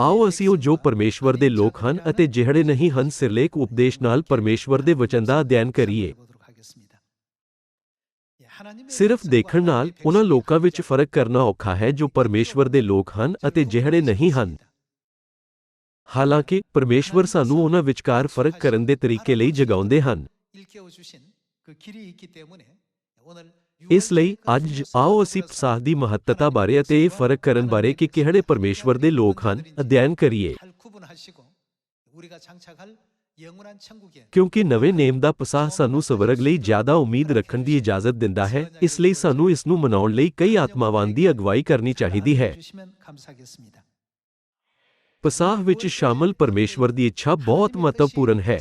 ਆਓ ਅਸੀਂ ਉਹ ਜੋ ਪਰਮੇਸ਼ਵਰ ਦੇ ਲੋਕ ਹਨ ਅਤੇ ਜਿਹੜੇ ਨਹੀਂ ਹਨ ਸਿਰਲੇਖ ਉਪਦੇਸ਼ ਨਾਲ ਪਰਮੇਸ਼ਵਰ ਦੇ ਵਚਨ ਦਾ ਅਧਿਐਨ ਕਰੀਏ। ਸਿਰਫ ਦੇਖਣ ਨਾਲ ਉਹਨਾਂ ਲੋਕਾਂ ਵਿੱਚ ਫ਼ਰਕ ਕਰਨਾ ਔਖਾ ਹੈ ਜੋ ਪਰਮੇਸ਼ਵਰ ਦੇ ਲੋਕ ਹਨ ਅਤੇ ਜਿਹੜੇ ਨਹੀਂ ਹਨ। ਹਾਲਾਂਕਿ, ਪਰਮੇਸ਼ਵਰ ਸਾਨੂੰ ਉਹਨਾਂ ਵਿਚਕਾਰ ਫ਼ਰਕ ਕਰਨ ਦੇ ਤਰੀਕੇ ਲਈ ਜਗਾਉਂਦੇ ਹਨ। ਇਸ ਲਈ ਅੱਜ ਆਓ ਅਸੀਂ ਪਸਾਹ ਦੀ ਮਹੱਤਤਾ ਬਾਰੇ ਅਤੇ ਇਹ ਫ਼ਰਕ ਕਰਨ ਬਾਰੇ ਕਿ ਕਿਹੜੇ ਪਰਮੇਸ਼ਵਰ ਦੇ ਲੋਕ ਹਨ, ਅਧਿਐਨ ਕਰੀਏ। ਕਿਉਂਕਿ ਨਵੇਂ ਨੇਮ ਦਾ ਪਸਾਹ ਸਾਨੂੰ ਸਵਰਗ ਲਈ ਜ਼ਿਆਦਾ ਉਮੀਦ ਰੱਖਣ ਦੀ ਇਜਾਜ਼ਤ ਦਿੰਦਾ ਹੈ, ਇਸ ਲਈ ਸਾਨੂੰ ਇਸ ਨੂੰ ਮਨਾਉਣ ਲਈ ਕਈ ਆਤਮਾਵਾਨ ਦੀ ਅਗਵਾਈ ਕਰਨੀ ਚਾਹੀਦੀ ਹੈ। ਪਸਾਹ ਵਿੱਚ ਸ਼ਾਮਲ ਪਰਮੇਸ਼ਵਰ ਦੀ ਇੱਛਾ ਬਹੁਤ ਮਹੱਤਵਪੂਰਨ ਹੈ।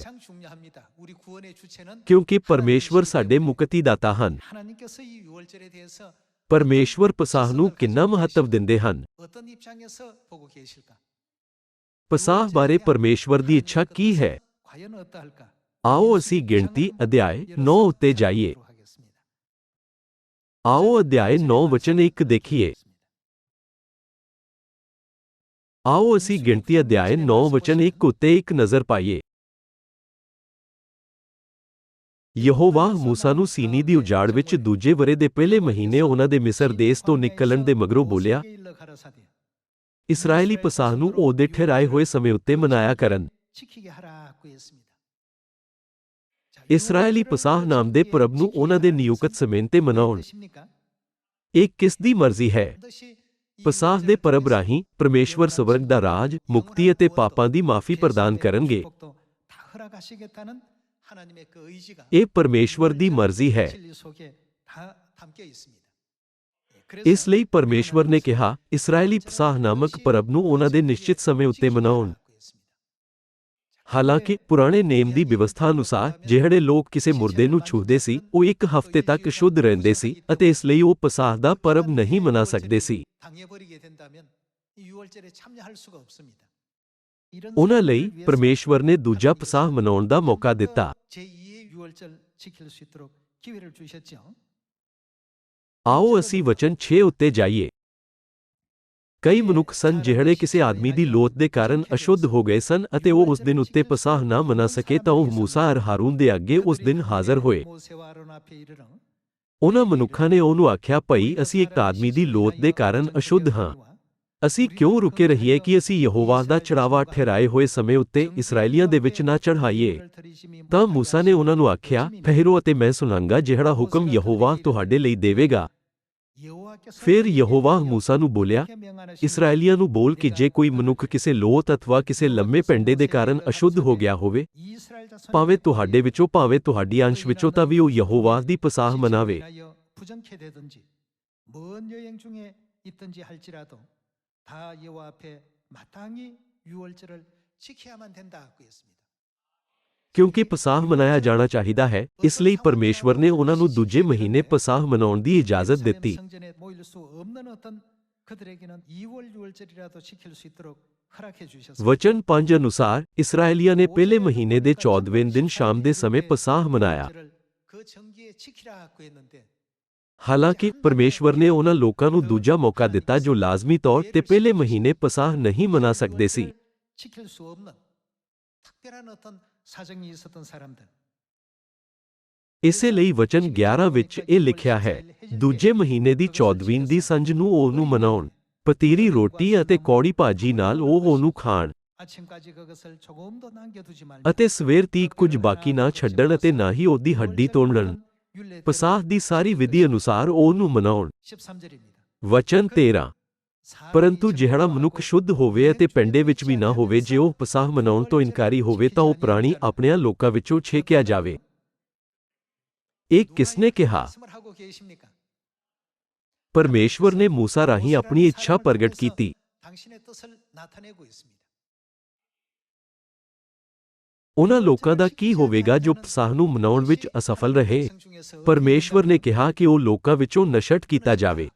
ਕਿਉਂਕਿ ਪਰਮੇਸ਼ਵਰ ਸਾਡੇ ਮੁਕਤੀ ਦਾਤਾ ਹਨ ਪਰਮੇਸ਼ਵਰ ਪਸਾਹ ਨੂੰ ਕਿੰਨਾ ਮਹੱਤਵ ਦਿੰਦੇ ਹਨ ਪਸਾਹ ਬਾਰੇ ਪਰਮੇਸ਼ਵਰ ਦੀ ਇੱਛਾ ਕੀ ਹੈ ਆਓ ਅਸੀਂ ਗਿਣਤੀ ਅਧਿਆਇ 9 ਉੱਤੇ ਜਾਈਏ ਆਓ ਅਧਿਆਇ 9 ਵਚਨ 1 ਦੇਖੀਏ ਆਓ ਅਸੀਂ ਗਿਣਤੀ ਅਧਿਆਇ 9 ਵਚਨ 1 ਉੱਤੇ ਇੱਕ ਨਜ਼ਰ ਪਾਈਏ ਯਹੋਵਾ ਮੂਸਾ ਨੂੰ ਸੀਨੀ ਦੀ ਉਜਾੜ ਵਿੱਚ ਦੂਜੇ ਵਰੇ ਦੇ ਪਹਿਲੇ ਮਹੀਨੇ ਉਹਨਾਂ ਦੇ ਮਿਸਰ ਦੇਸ਼ ਤੋਂ ਨਿਕਲਣ ਦੇ ਮਗਰੋਂ ਬੋਲਿਆ ਇਸਰਾਇਲੀ ਪਸਾਹ ਨੂੰ ਉਹਦੇ ਠਹਿਰਾਏ ਹੋਏ ਸਮੇਂ ਉੱਤੇ ਮਨਾਇਆ ਕਰਨ। ਇਸਰਾਇਲੀ ਪਸਾਹ ਨਾਮ ਦੇ ਪਰਬ ਨੂੰ ਉਹਨਾਂ ਦੇ ਨਿਯੁਕਤ ਸਮੇਂ ਤੇ ਮਨਾਉਣ। ਇਹ ਕਿਸ ਦੀ ਮਰਜ਼ੀ ਹੈ? ਪਸਾਹ ਦੇ ਪਰਬ ਰਾਹੀਂ ਪਰਮੇਸ਼ਵਰ ਸਵਰਗ ਦਾ ਰਾਜ, ਮੁਕਤੀ ਅਤੇ ਪਾਪਾਂ ਦੀ ਮਾਫੀ ਪ੍ਰਦਾਨ ਕਰਨਗੇ। ਇਹ ਪਰਮੇਸ਼ਵਰ ਦੀ ਮਰਜ਼ੀ ਹੈ ਇਸ ਲਈ ਪਰਮੇਸ਼ਵਰ ਨੇ ਕਿਹਾ ਇਸਰਾਇਲੀ ਪਸਾਹ ਨਾਮਕ ਪਰਬ ਨੂੰ ਉਹਨਾਂ ਦੇ ਨਿਸ਼ਚਿਤ ਸਮੇਂ ਉੱਤੇ ਮਨਾਉਣ ਹਾਲਾਂਕਿ ਪੁਰਾਣੇ ਨੇਮ ਦੀ ਵਿਵਸਥਾ ਅਨੁਸਾਰ ਜਿਹੜੇ ਲੋਕ ਕਿਸੇ ਮੁਰਦੇ ਨੂੰ ਛੂਹਦੇ ਸੀ ਉਹ ਇੱਕ ਹਫ਼ਤੇ ਤੱਕ ਸ਼ੁੱਧ ਰਹਿੰਦੇ ਸੀ ਅਤੇ ਇਸ ਲਈ ਉਹ ਪਸਾਹ ਦਾ ਪਰਬ ਨਹੀਂ ਮਨਾ ਸਕਦੇ ਸੀ ਉਹਨਾਂ ਲਈ ਪਰਮੇਸ਼ਵਰ ਨੇ ਦੂਜਾ ਪਸਾਹ ਮਨਾਉਣ ਦਾ ਮੌਕਾ ਦਿੱਤਾ। ਆਓ ਅਸੀਂ ਵਚਨ 6 ਉੱਤੇ ਜਾਈਏ। ਕਈ ਮਨੁੱਖ ਸਨ ਜਿਹੜੇ ਕਿਸੇ ਆਦਮੀ ਦੀ ਲੋਤ ਦੇ ਕਾਰਨ ਅਸ਼ੁੱਧ ਹੋ ਗਏ ਸਨ ਅਤੇ ਉਹ ਉਸ ਦਿਨ ਉੱਤੇ ਪਸਾਹ ਨਾ ਮਨਾ ਸਕੇ ਤਾਂ ਉਹ ਮੂਸਾ ਅਰ ਹਾਰੂਨ ਦੇ ਅੱਗੇ ਉਸ ਦਿਨ ਹਾਜ਼ਰ ਹੋਏ। ਉਹਨਾਂ ਮਨੁੱਖਾਂ ਨੇ ਉਹਨੂੰ ਆਖਿਆ, ਭਈ, ਅਸੀਂ ਇੱਕ ਆਦਮੀ ਦੀ ਲੋਤ ਦੇ ਕਾਰਨ ਅਸ਼ੁੱਧ ਹਾਂ। ਅਸੀਂ ਕਿਉਂ ਰੁਕੇ ਰਹੀਏ ਕਿ ਅਸੀਂ ਯਹੋਵਾ ਦਾ ਚੜਾਵਾ ਠਹਿਰਾਏ ਹੋਏ ਸਮੇਂ ਉੱਤੇ ਇਸرائیਲੀਆਂ ਦੇ ਵਿੱਚ ਨਾ ਚੜ੍ਹਾਈਏ? ਤਾਂ موسی ਨੇ ਉਹਨਾਂ ਨੂੰ ਆਖਿਆ ਫਹਿਰੋ ਅਤੇ ਮੈਂ ਸੁਣਾਂਗਾ ਜਿਹੜਾ ਹੁਕਮ ਯਹੋਵਾ ਤੁਹਾਡੇ ਲਈ ਦੇਵੇਗਾ। ਫਿਰ ਯਹੋਵਾ موسی ਨੂੰ ਬੋਲਿਆ ਇਸرائیਲੀਆਂ ਨੂੰ ਬੋਲ ਕਿ ਜੇ ਕੋਈ ਮਨੁੱਖ ਕਿਸੇ ਲੋਤ ਅਥਵਾ ਕਿਸੇ ਲੰਮੇ ਪੈਂਡੇ ਦੇ ਕਾਰਨ ਅਸ਼ੁੱਧ ਹੋ ਗਿਆ ਹੋਵੇ, ਭਾਵੇਂ ਤੁਹਾਡੇ ਵਿੱਚੋਂ, ਭਾਵੇਂ ਤੁਹਾਡੀ ਅੰਸ਼ ਵਿੱਚੋਂ, ਤਾਂ ਵੀ ਉਹ ਯਹੋਵਾ ਦੀ ਪਸਾਹ ਮਨਾਵੇ। 다 여호와 앞에 마땅히 유월절을 지켜야만 된다 그랬습니다. ਕਿਉਂਕਿ ਪਸਾਹ ਮਨਾਇਆ ਜਾਣਾ ਚਾਹੀਦਾ ਹੈ ਇਸ ਲਈ ਪਰਮੇਸ਼ਵਰ ਨੇ ਉਹਨਾਂ ਨੂੰ ਦੂਜੇ ਮਹੀਨੇ ਪਸਾਹ ਮਨਾਉਣ ਦੀ ਇਜਾਜ਼ਤ ਦਿੱਤੀ ਵਚਨ 5 ਅਨੁਸਾਰ ਇਸرائیਲੀਆਂ ਨੇ ਪਹਿਲੇ ਮਹੀਨੇ ਦੇ 14ਵੇਂ ਦਿਨ ਸ਼ਾਮ ਦੇ ਸਮੇਂ ਪਸਾਹ ਮਨਾਇਆ 그 정기에 지키라 했는데 ਹਾਲਾਂਕਿ ਪਰਮੇਸ਼ਵਰ ਨੇ ਉਹਨਾਂ ਲੋਕਾਂ ਨੂੰ ਦੂਜਾ ਮੌਕਾ ਦਿੱਤਾ ਜੋ ਲਾਜ਼ਮੀ ਤੌਰ ਤੇ ਪਹਿਲੇ ਮਹੀਨੇ ਪਸਾਹ ਨਹੀਂ ਮਨਾ ਸਕਦੇ ਸੀ। ਇਸੇ ਲਈ ਵਚਨ 11 ਵਿੱਚ ਇਹ ਲਿਖਿਆ ਹੈ, ਦੂਜੇ ਮਹੀਨੇ ਦੀ 14ਵੀਂ ਦੀ ਸੰਜ ਨੂੰ ਉਹ ਨੂੰ ਮਨਾਉਣ, ਪਤੀਰੀ ਰੋਟੀ ਅਤੇ ਕੌੜੀ ਭਾਜੀ ਨਾਲ ਉਹ ਉਹਨੂੰ ਖਾਣ ਅਤੇ ਸਵੇਰ ਤੀਕ ਕੁਝ ਬਾਕੀ ਨਾ ਛੱਡਣ ਅਤੇ ਨਾ ਹੀ ਉਹਦੀ ਹੱਡੀ ਤੋੜਨ। ਪਸਾਹ ਦੀ ਸਾਰੀ ਵਿਧੀ ਅਨੁਸਾਰ ਉਹਨੂੰ ਮਨਾਉਣ। ਵਚਨ 13 ਪਰੰਤੂ ਜਿਹੜਾ ਮਨੁੱਖ ਸ਼ੁੱਧ ਹੋਵੇ ਅਤੇ ਪਿੰਡੇ ਵਿੱਚ ਵੀ ਨਾ ਹੋਵੇ, ਜੇ ਉਹ ਪਸਾਹ ਮਨਾਉਣ ਤੋਂ ਇਨਕਾਰੀ ਹੋਵੇ, ਤਾਂ ਉਹ ਪ੍ਰਾਣੀ ਆਪਣਿਆਂ ਲੋਕਾਂ ਵਿੱਚੋਂ ਛੇਕਿਆ ਜਾਵੇ। ਇਹ ਕਿਸਨੇ ਕਿਹਾ? ਪਰਮੇਸ਼ਵਰ ਨੇ موسی ਰਾਹੀਂ ਆਪਣੀ ਇੱਛਾ ਪ੍ਰਗਟ ਕੀਤੀ। ਉਹਨਾਂ ਲੋਕਾਂ ਦਾ ਕੀ ਹੋਵੇਗਾ ਜੋ ਪਸਾਹ ਨੂੰ ਮਨਾਉਣ ਵਿੱਚ ਅਸਫਲ ਰਹੇ? ਪਰਮੇਸ਼ਵਰ ਨੇ ਕਿਹਾ ਕਿ ਉਹ ਲੋਕਾਂ ਵਿੱਚੋਂ ਨਸ਼ਟ ਕੀਤਾ ਜਾਵੇ।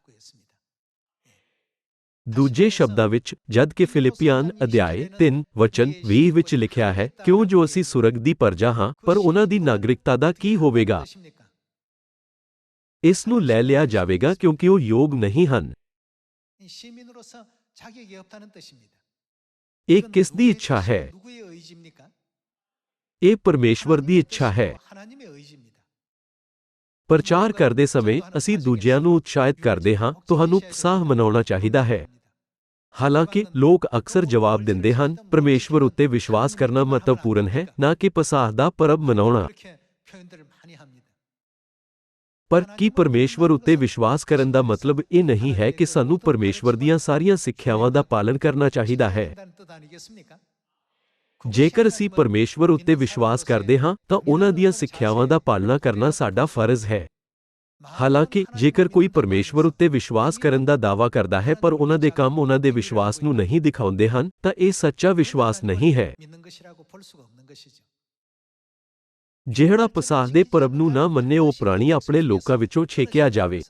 ਦੂਜੇ ਸ਼ਬਦਾਂ ਵਿੱਚ, ਜਦ ਕਿ ਫਿਲਿਪੀਅਨ ਅਧਿਆਇ 3 ਵਚਨ 20 ਵਿੱਚ ਲਿਖਿਆ ਹੈ, ਕਿਉਂ ਜੋ ਅਸੀਂ ਸੁਰਗ ਦੀ ਪਰਜਾ ਹਾਂ, ਪਰ ਉਹਨਾਂ ਦੀ ਨਾਗਰਿਕਤਾ ਦਾ ਕੀ ਹੋਵੇਗਾ? ਇਸ ਨੂੰ ਲੈ ਲਿਆ ਜਾਵੇਗਾ ਕਿਉਂਕਿ ਉਹ ਯੋਗ ਨਹੀਂ ਹਨ। ਇਹ ਕਿਸ ਦੀ ਇੱਛਾ ਹੈ? ये परमेश्वर की इच्छा है प्रचार करते समय असी दूजियाँ उत्साहित करते हाँ तो उत्साह मना चाहिए है हालाँकि लोग अक्सर जवाब देंगे परमेश्वर उत्ते विश्वास करना महत्वपूर्ण है ना कि पसाह का परब मना पर की परमेश्वर उत्ते विश्वास करन मतलब ये नहीं है कि सू परमेश्वर दिया सारिया सिख्यावां पालन करना चाहिदा है ਜੇਕਰ ਅਸੀਂ ਪਰਮੇਸ਼ਵਰ ਉੱਤੇ ਵਿਸ਼ਵਾਸ ਕਰਦੇ ਹਾਂ, ਤਾਂ ਉਹਨਾਂ ਦੀਆਂ ਸਿੱਖਿਆਵਾਂ ਦਾ ਪਾਲਣਾ ਕਰਨਾ ਸਾਡਾ ਫਰਜ਼ ਹੈ। ਹਾਲਾਂਕਿ, ਜੇਕਰ ਕੋਈ ਪਰਮੇਸ਼ਵਰ ਉੱਤੇ ਵਿਸ਼ਵਾਸ ਕਰਨ ਦਾ ਦਾਅਵਾ ਕਰਦਾ ਹੈ, ਪਰ ਉਹਨਾਂ ਦੇ ਕੰਮ ਉਹਨਾਂ ਦੇ ਵਿਸ਼ਵਾਸ ਨੂੰ ਨਹੀਂ ਦਿਖਾਉਂਦੇ ਹਨ, ਤਾਂ ਇਹ ਸੱਚਾ ਵਿਸ਼ਵਾਸ ਨਹੀਂ ਹੈ। ਜਿਹੜਾ ਪਸਾਹ ਦੇ ਪਰਬ ਨੂੰ ਨਾ ਮੰਨੇ, ਉਹ ਪ੍ਰਾਣੀ ਆਪਣੇ ਲੋਕਾਂ ਵਿੱਚੋਂ ਛੇਕਿਆ ਜਾਵੇ।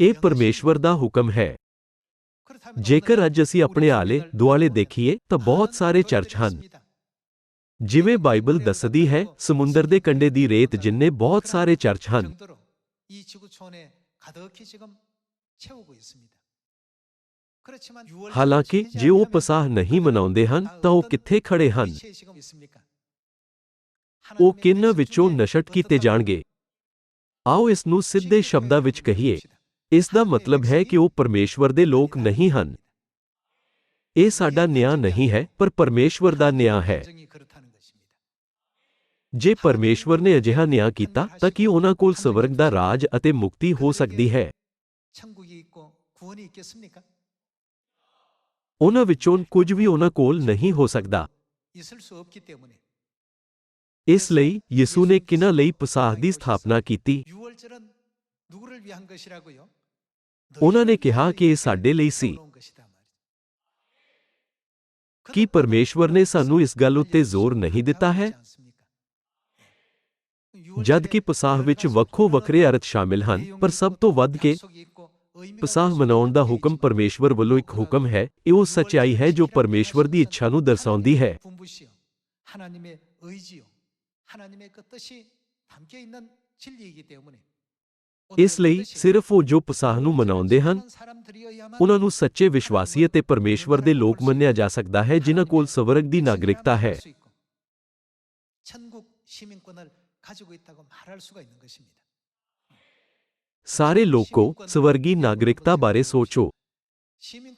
ਇਹ ਪਰਮੇਸ਼ਵਰ ਦਾ ਹੁਕਮ ਹੈ। ਜੇਕਰ ਅੱਜ ਅਸੀਂ ਆਪਣੇ ਆਲੇ ਦੁਆਲੇ ਦੇਖੀਏ, ਤਾਂ ਬਹੁਤ ਸਾਰੇ ਚਰਚ ਹਨ। ਜਿਵੇਂ ਬਾਈਬਲ ਦੱਸਦੀ ਹੈ, ਸਮੁੰਦਰ ਦੇ ਕੰਢੇ ਦੀ ਰੇਤ ਜਿੰਨੇ ਬਹੁਤ ਸਾਰੇ ਚਰਚ ਹਨ। ਹਾਲਾਂਕਿ, ਜੇ ਉਹ ਪਸਾਹ ਨਹੀਂ ਮਨਾਉਂਦੇ ਹਨ, ਤਾਂ ਉਹ ਕਿੱਥੇ ਖੜੇ ਹਨ? ਉਹ ਕਿੰਨ ਵਿੱਚੋਂ ਨਸ਼ਟ ਕੀਤੇ ਜਾਣਗੇ? ਆਓ ਇਸ ਨੂੰ ਸਿੱਧੇ ਸ਼ਬਦਾਂ ਵਿੱਚ ਕਹੀਏ। ਇਸ ਦਾ ਮਤਲਬ ਹੈ ਕਿ ਉਹ ਪਰਮੇਸ਼ਵਰ ਦੇ ਲੋਕ ਨਹੀਂ ਹਨ। ਇਹ ਸਾਡਾ ਨਿਆਂ ਨਹੀਂ ਹੈ, ਪਰ ਪਰਮੇਸ਼ਵਰ ਦਾ ਨਿਆਂ ਹੈ। ਜੇ ਪਰਮੇਸ਼ਵਰ ਨੇ ਅਜਿਹਾ ਨਿਆਂ ਕੀਤਾ, ਤਾਂ ਕੀ ਉਹਨਾਂ ਕੋਲ ਸਵਰਗ ਦਾ ਰਾਜ ਅਤੇ ਮੁਕਤੀ ਹੋ ਸਕਦੀ ਹੈ? ਉਹਨਾਂ ਵਿੱਚੋਂ ਕੁਝ ਵੀ ਉਹਨਾਂ ਕੋਲ ਨਹੀਂ ਹੋ ਸਕਦਾ। ਇਸ ਲਈ ਯਿਸੂ ਨੇ ਕਿਨਾਂ ਲਈ ਪਸਾਹ ਦੀ ਸਥਾਪਨਾ ਕੀਤੀ? ਉਹਨਾਂ ਨੇ ਕਿਹਾ ਕਿ ਇਹ ਸਾਡੇ ਲਈ ਸੀ ਕੀ ਪਰਮੇਸ਼ਵਰ ਨੇ ਸਾਨੂੰ ਇਸ ਗੱਲ ਉੱਤੇ ਜ਼ੋਰ ਨਹੀਂ ਦਿੱਤਾ ਹੈ ਜਦ ਕਿ ਪਸਾਹ ਵਿੱਚ ਵੱਖੋ ਵੱਖਰੇ ਅਰਥ ਸ਼ਾਮਿਲ ਹਨ ਪਰ ਸਭ ਤੋਂ ਵੱਧ ਕੇ ਪਸਾਹ ਮਨਾਉਣ ਦਾ ਹੁਕਮ ਪਰਮੇਸ਼ਵਰ ਵੱਲੋਂ ਇੱਕ ਹੁਕਮ ਹੈ ਇਹ ਉਹ ਸੱਚਾਈ ਹੈ ਜੋ ਪਰਮੇਸ਼ਵਰ ਦੀ ਇੱਛਾ ਨੂੰ ਦਰਸਾਉਂਦੀ ਹੈ 분부시요 하나님의 의지요 하나님의 그 뜻이 담겨 있는 진리이기 때문에 ਇਸ ਲਈ ਸਿਰਫ ਉਹ ਜੋ ਪਸਾਹ ਨੂੰ ਮਨਾਉਂਦੇ ਹਨ ਉਹਨਾਂ ਨੂੰ ਸੱਚੇ ਵਿਸ਼ਵਾਸੀ ਅਤੇ ਪਰਮੇਸ਼ਵਰ ਦੇ ਲੋਕ ਮੰਨਿਆ ਜਾ ਸਕਦਾ ਹੈ ਜਿਨ੍ਹਾਂ ਕੋਲ ਸਵਰਗ ਦੀ ਨਾਗਰਿਕਤਾ ਹੈ। ਸਾਰੇ ਲੋਕੋ ਸਵਰਗੀ ਨਾਗਰਿਕਤਾ ਬਾਰੇ ਸੋਚੋ।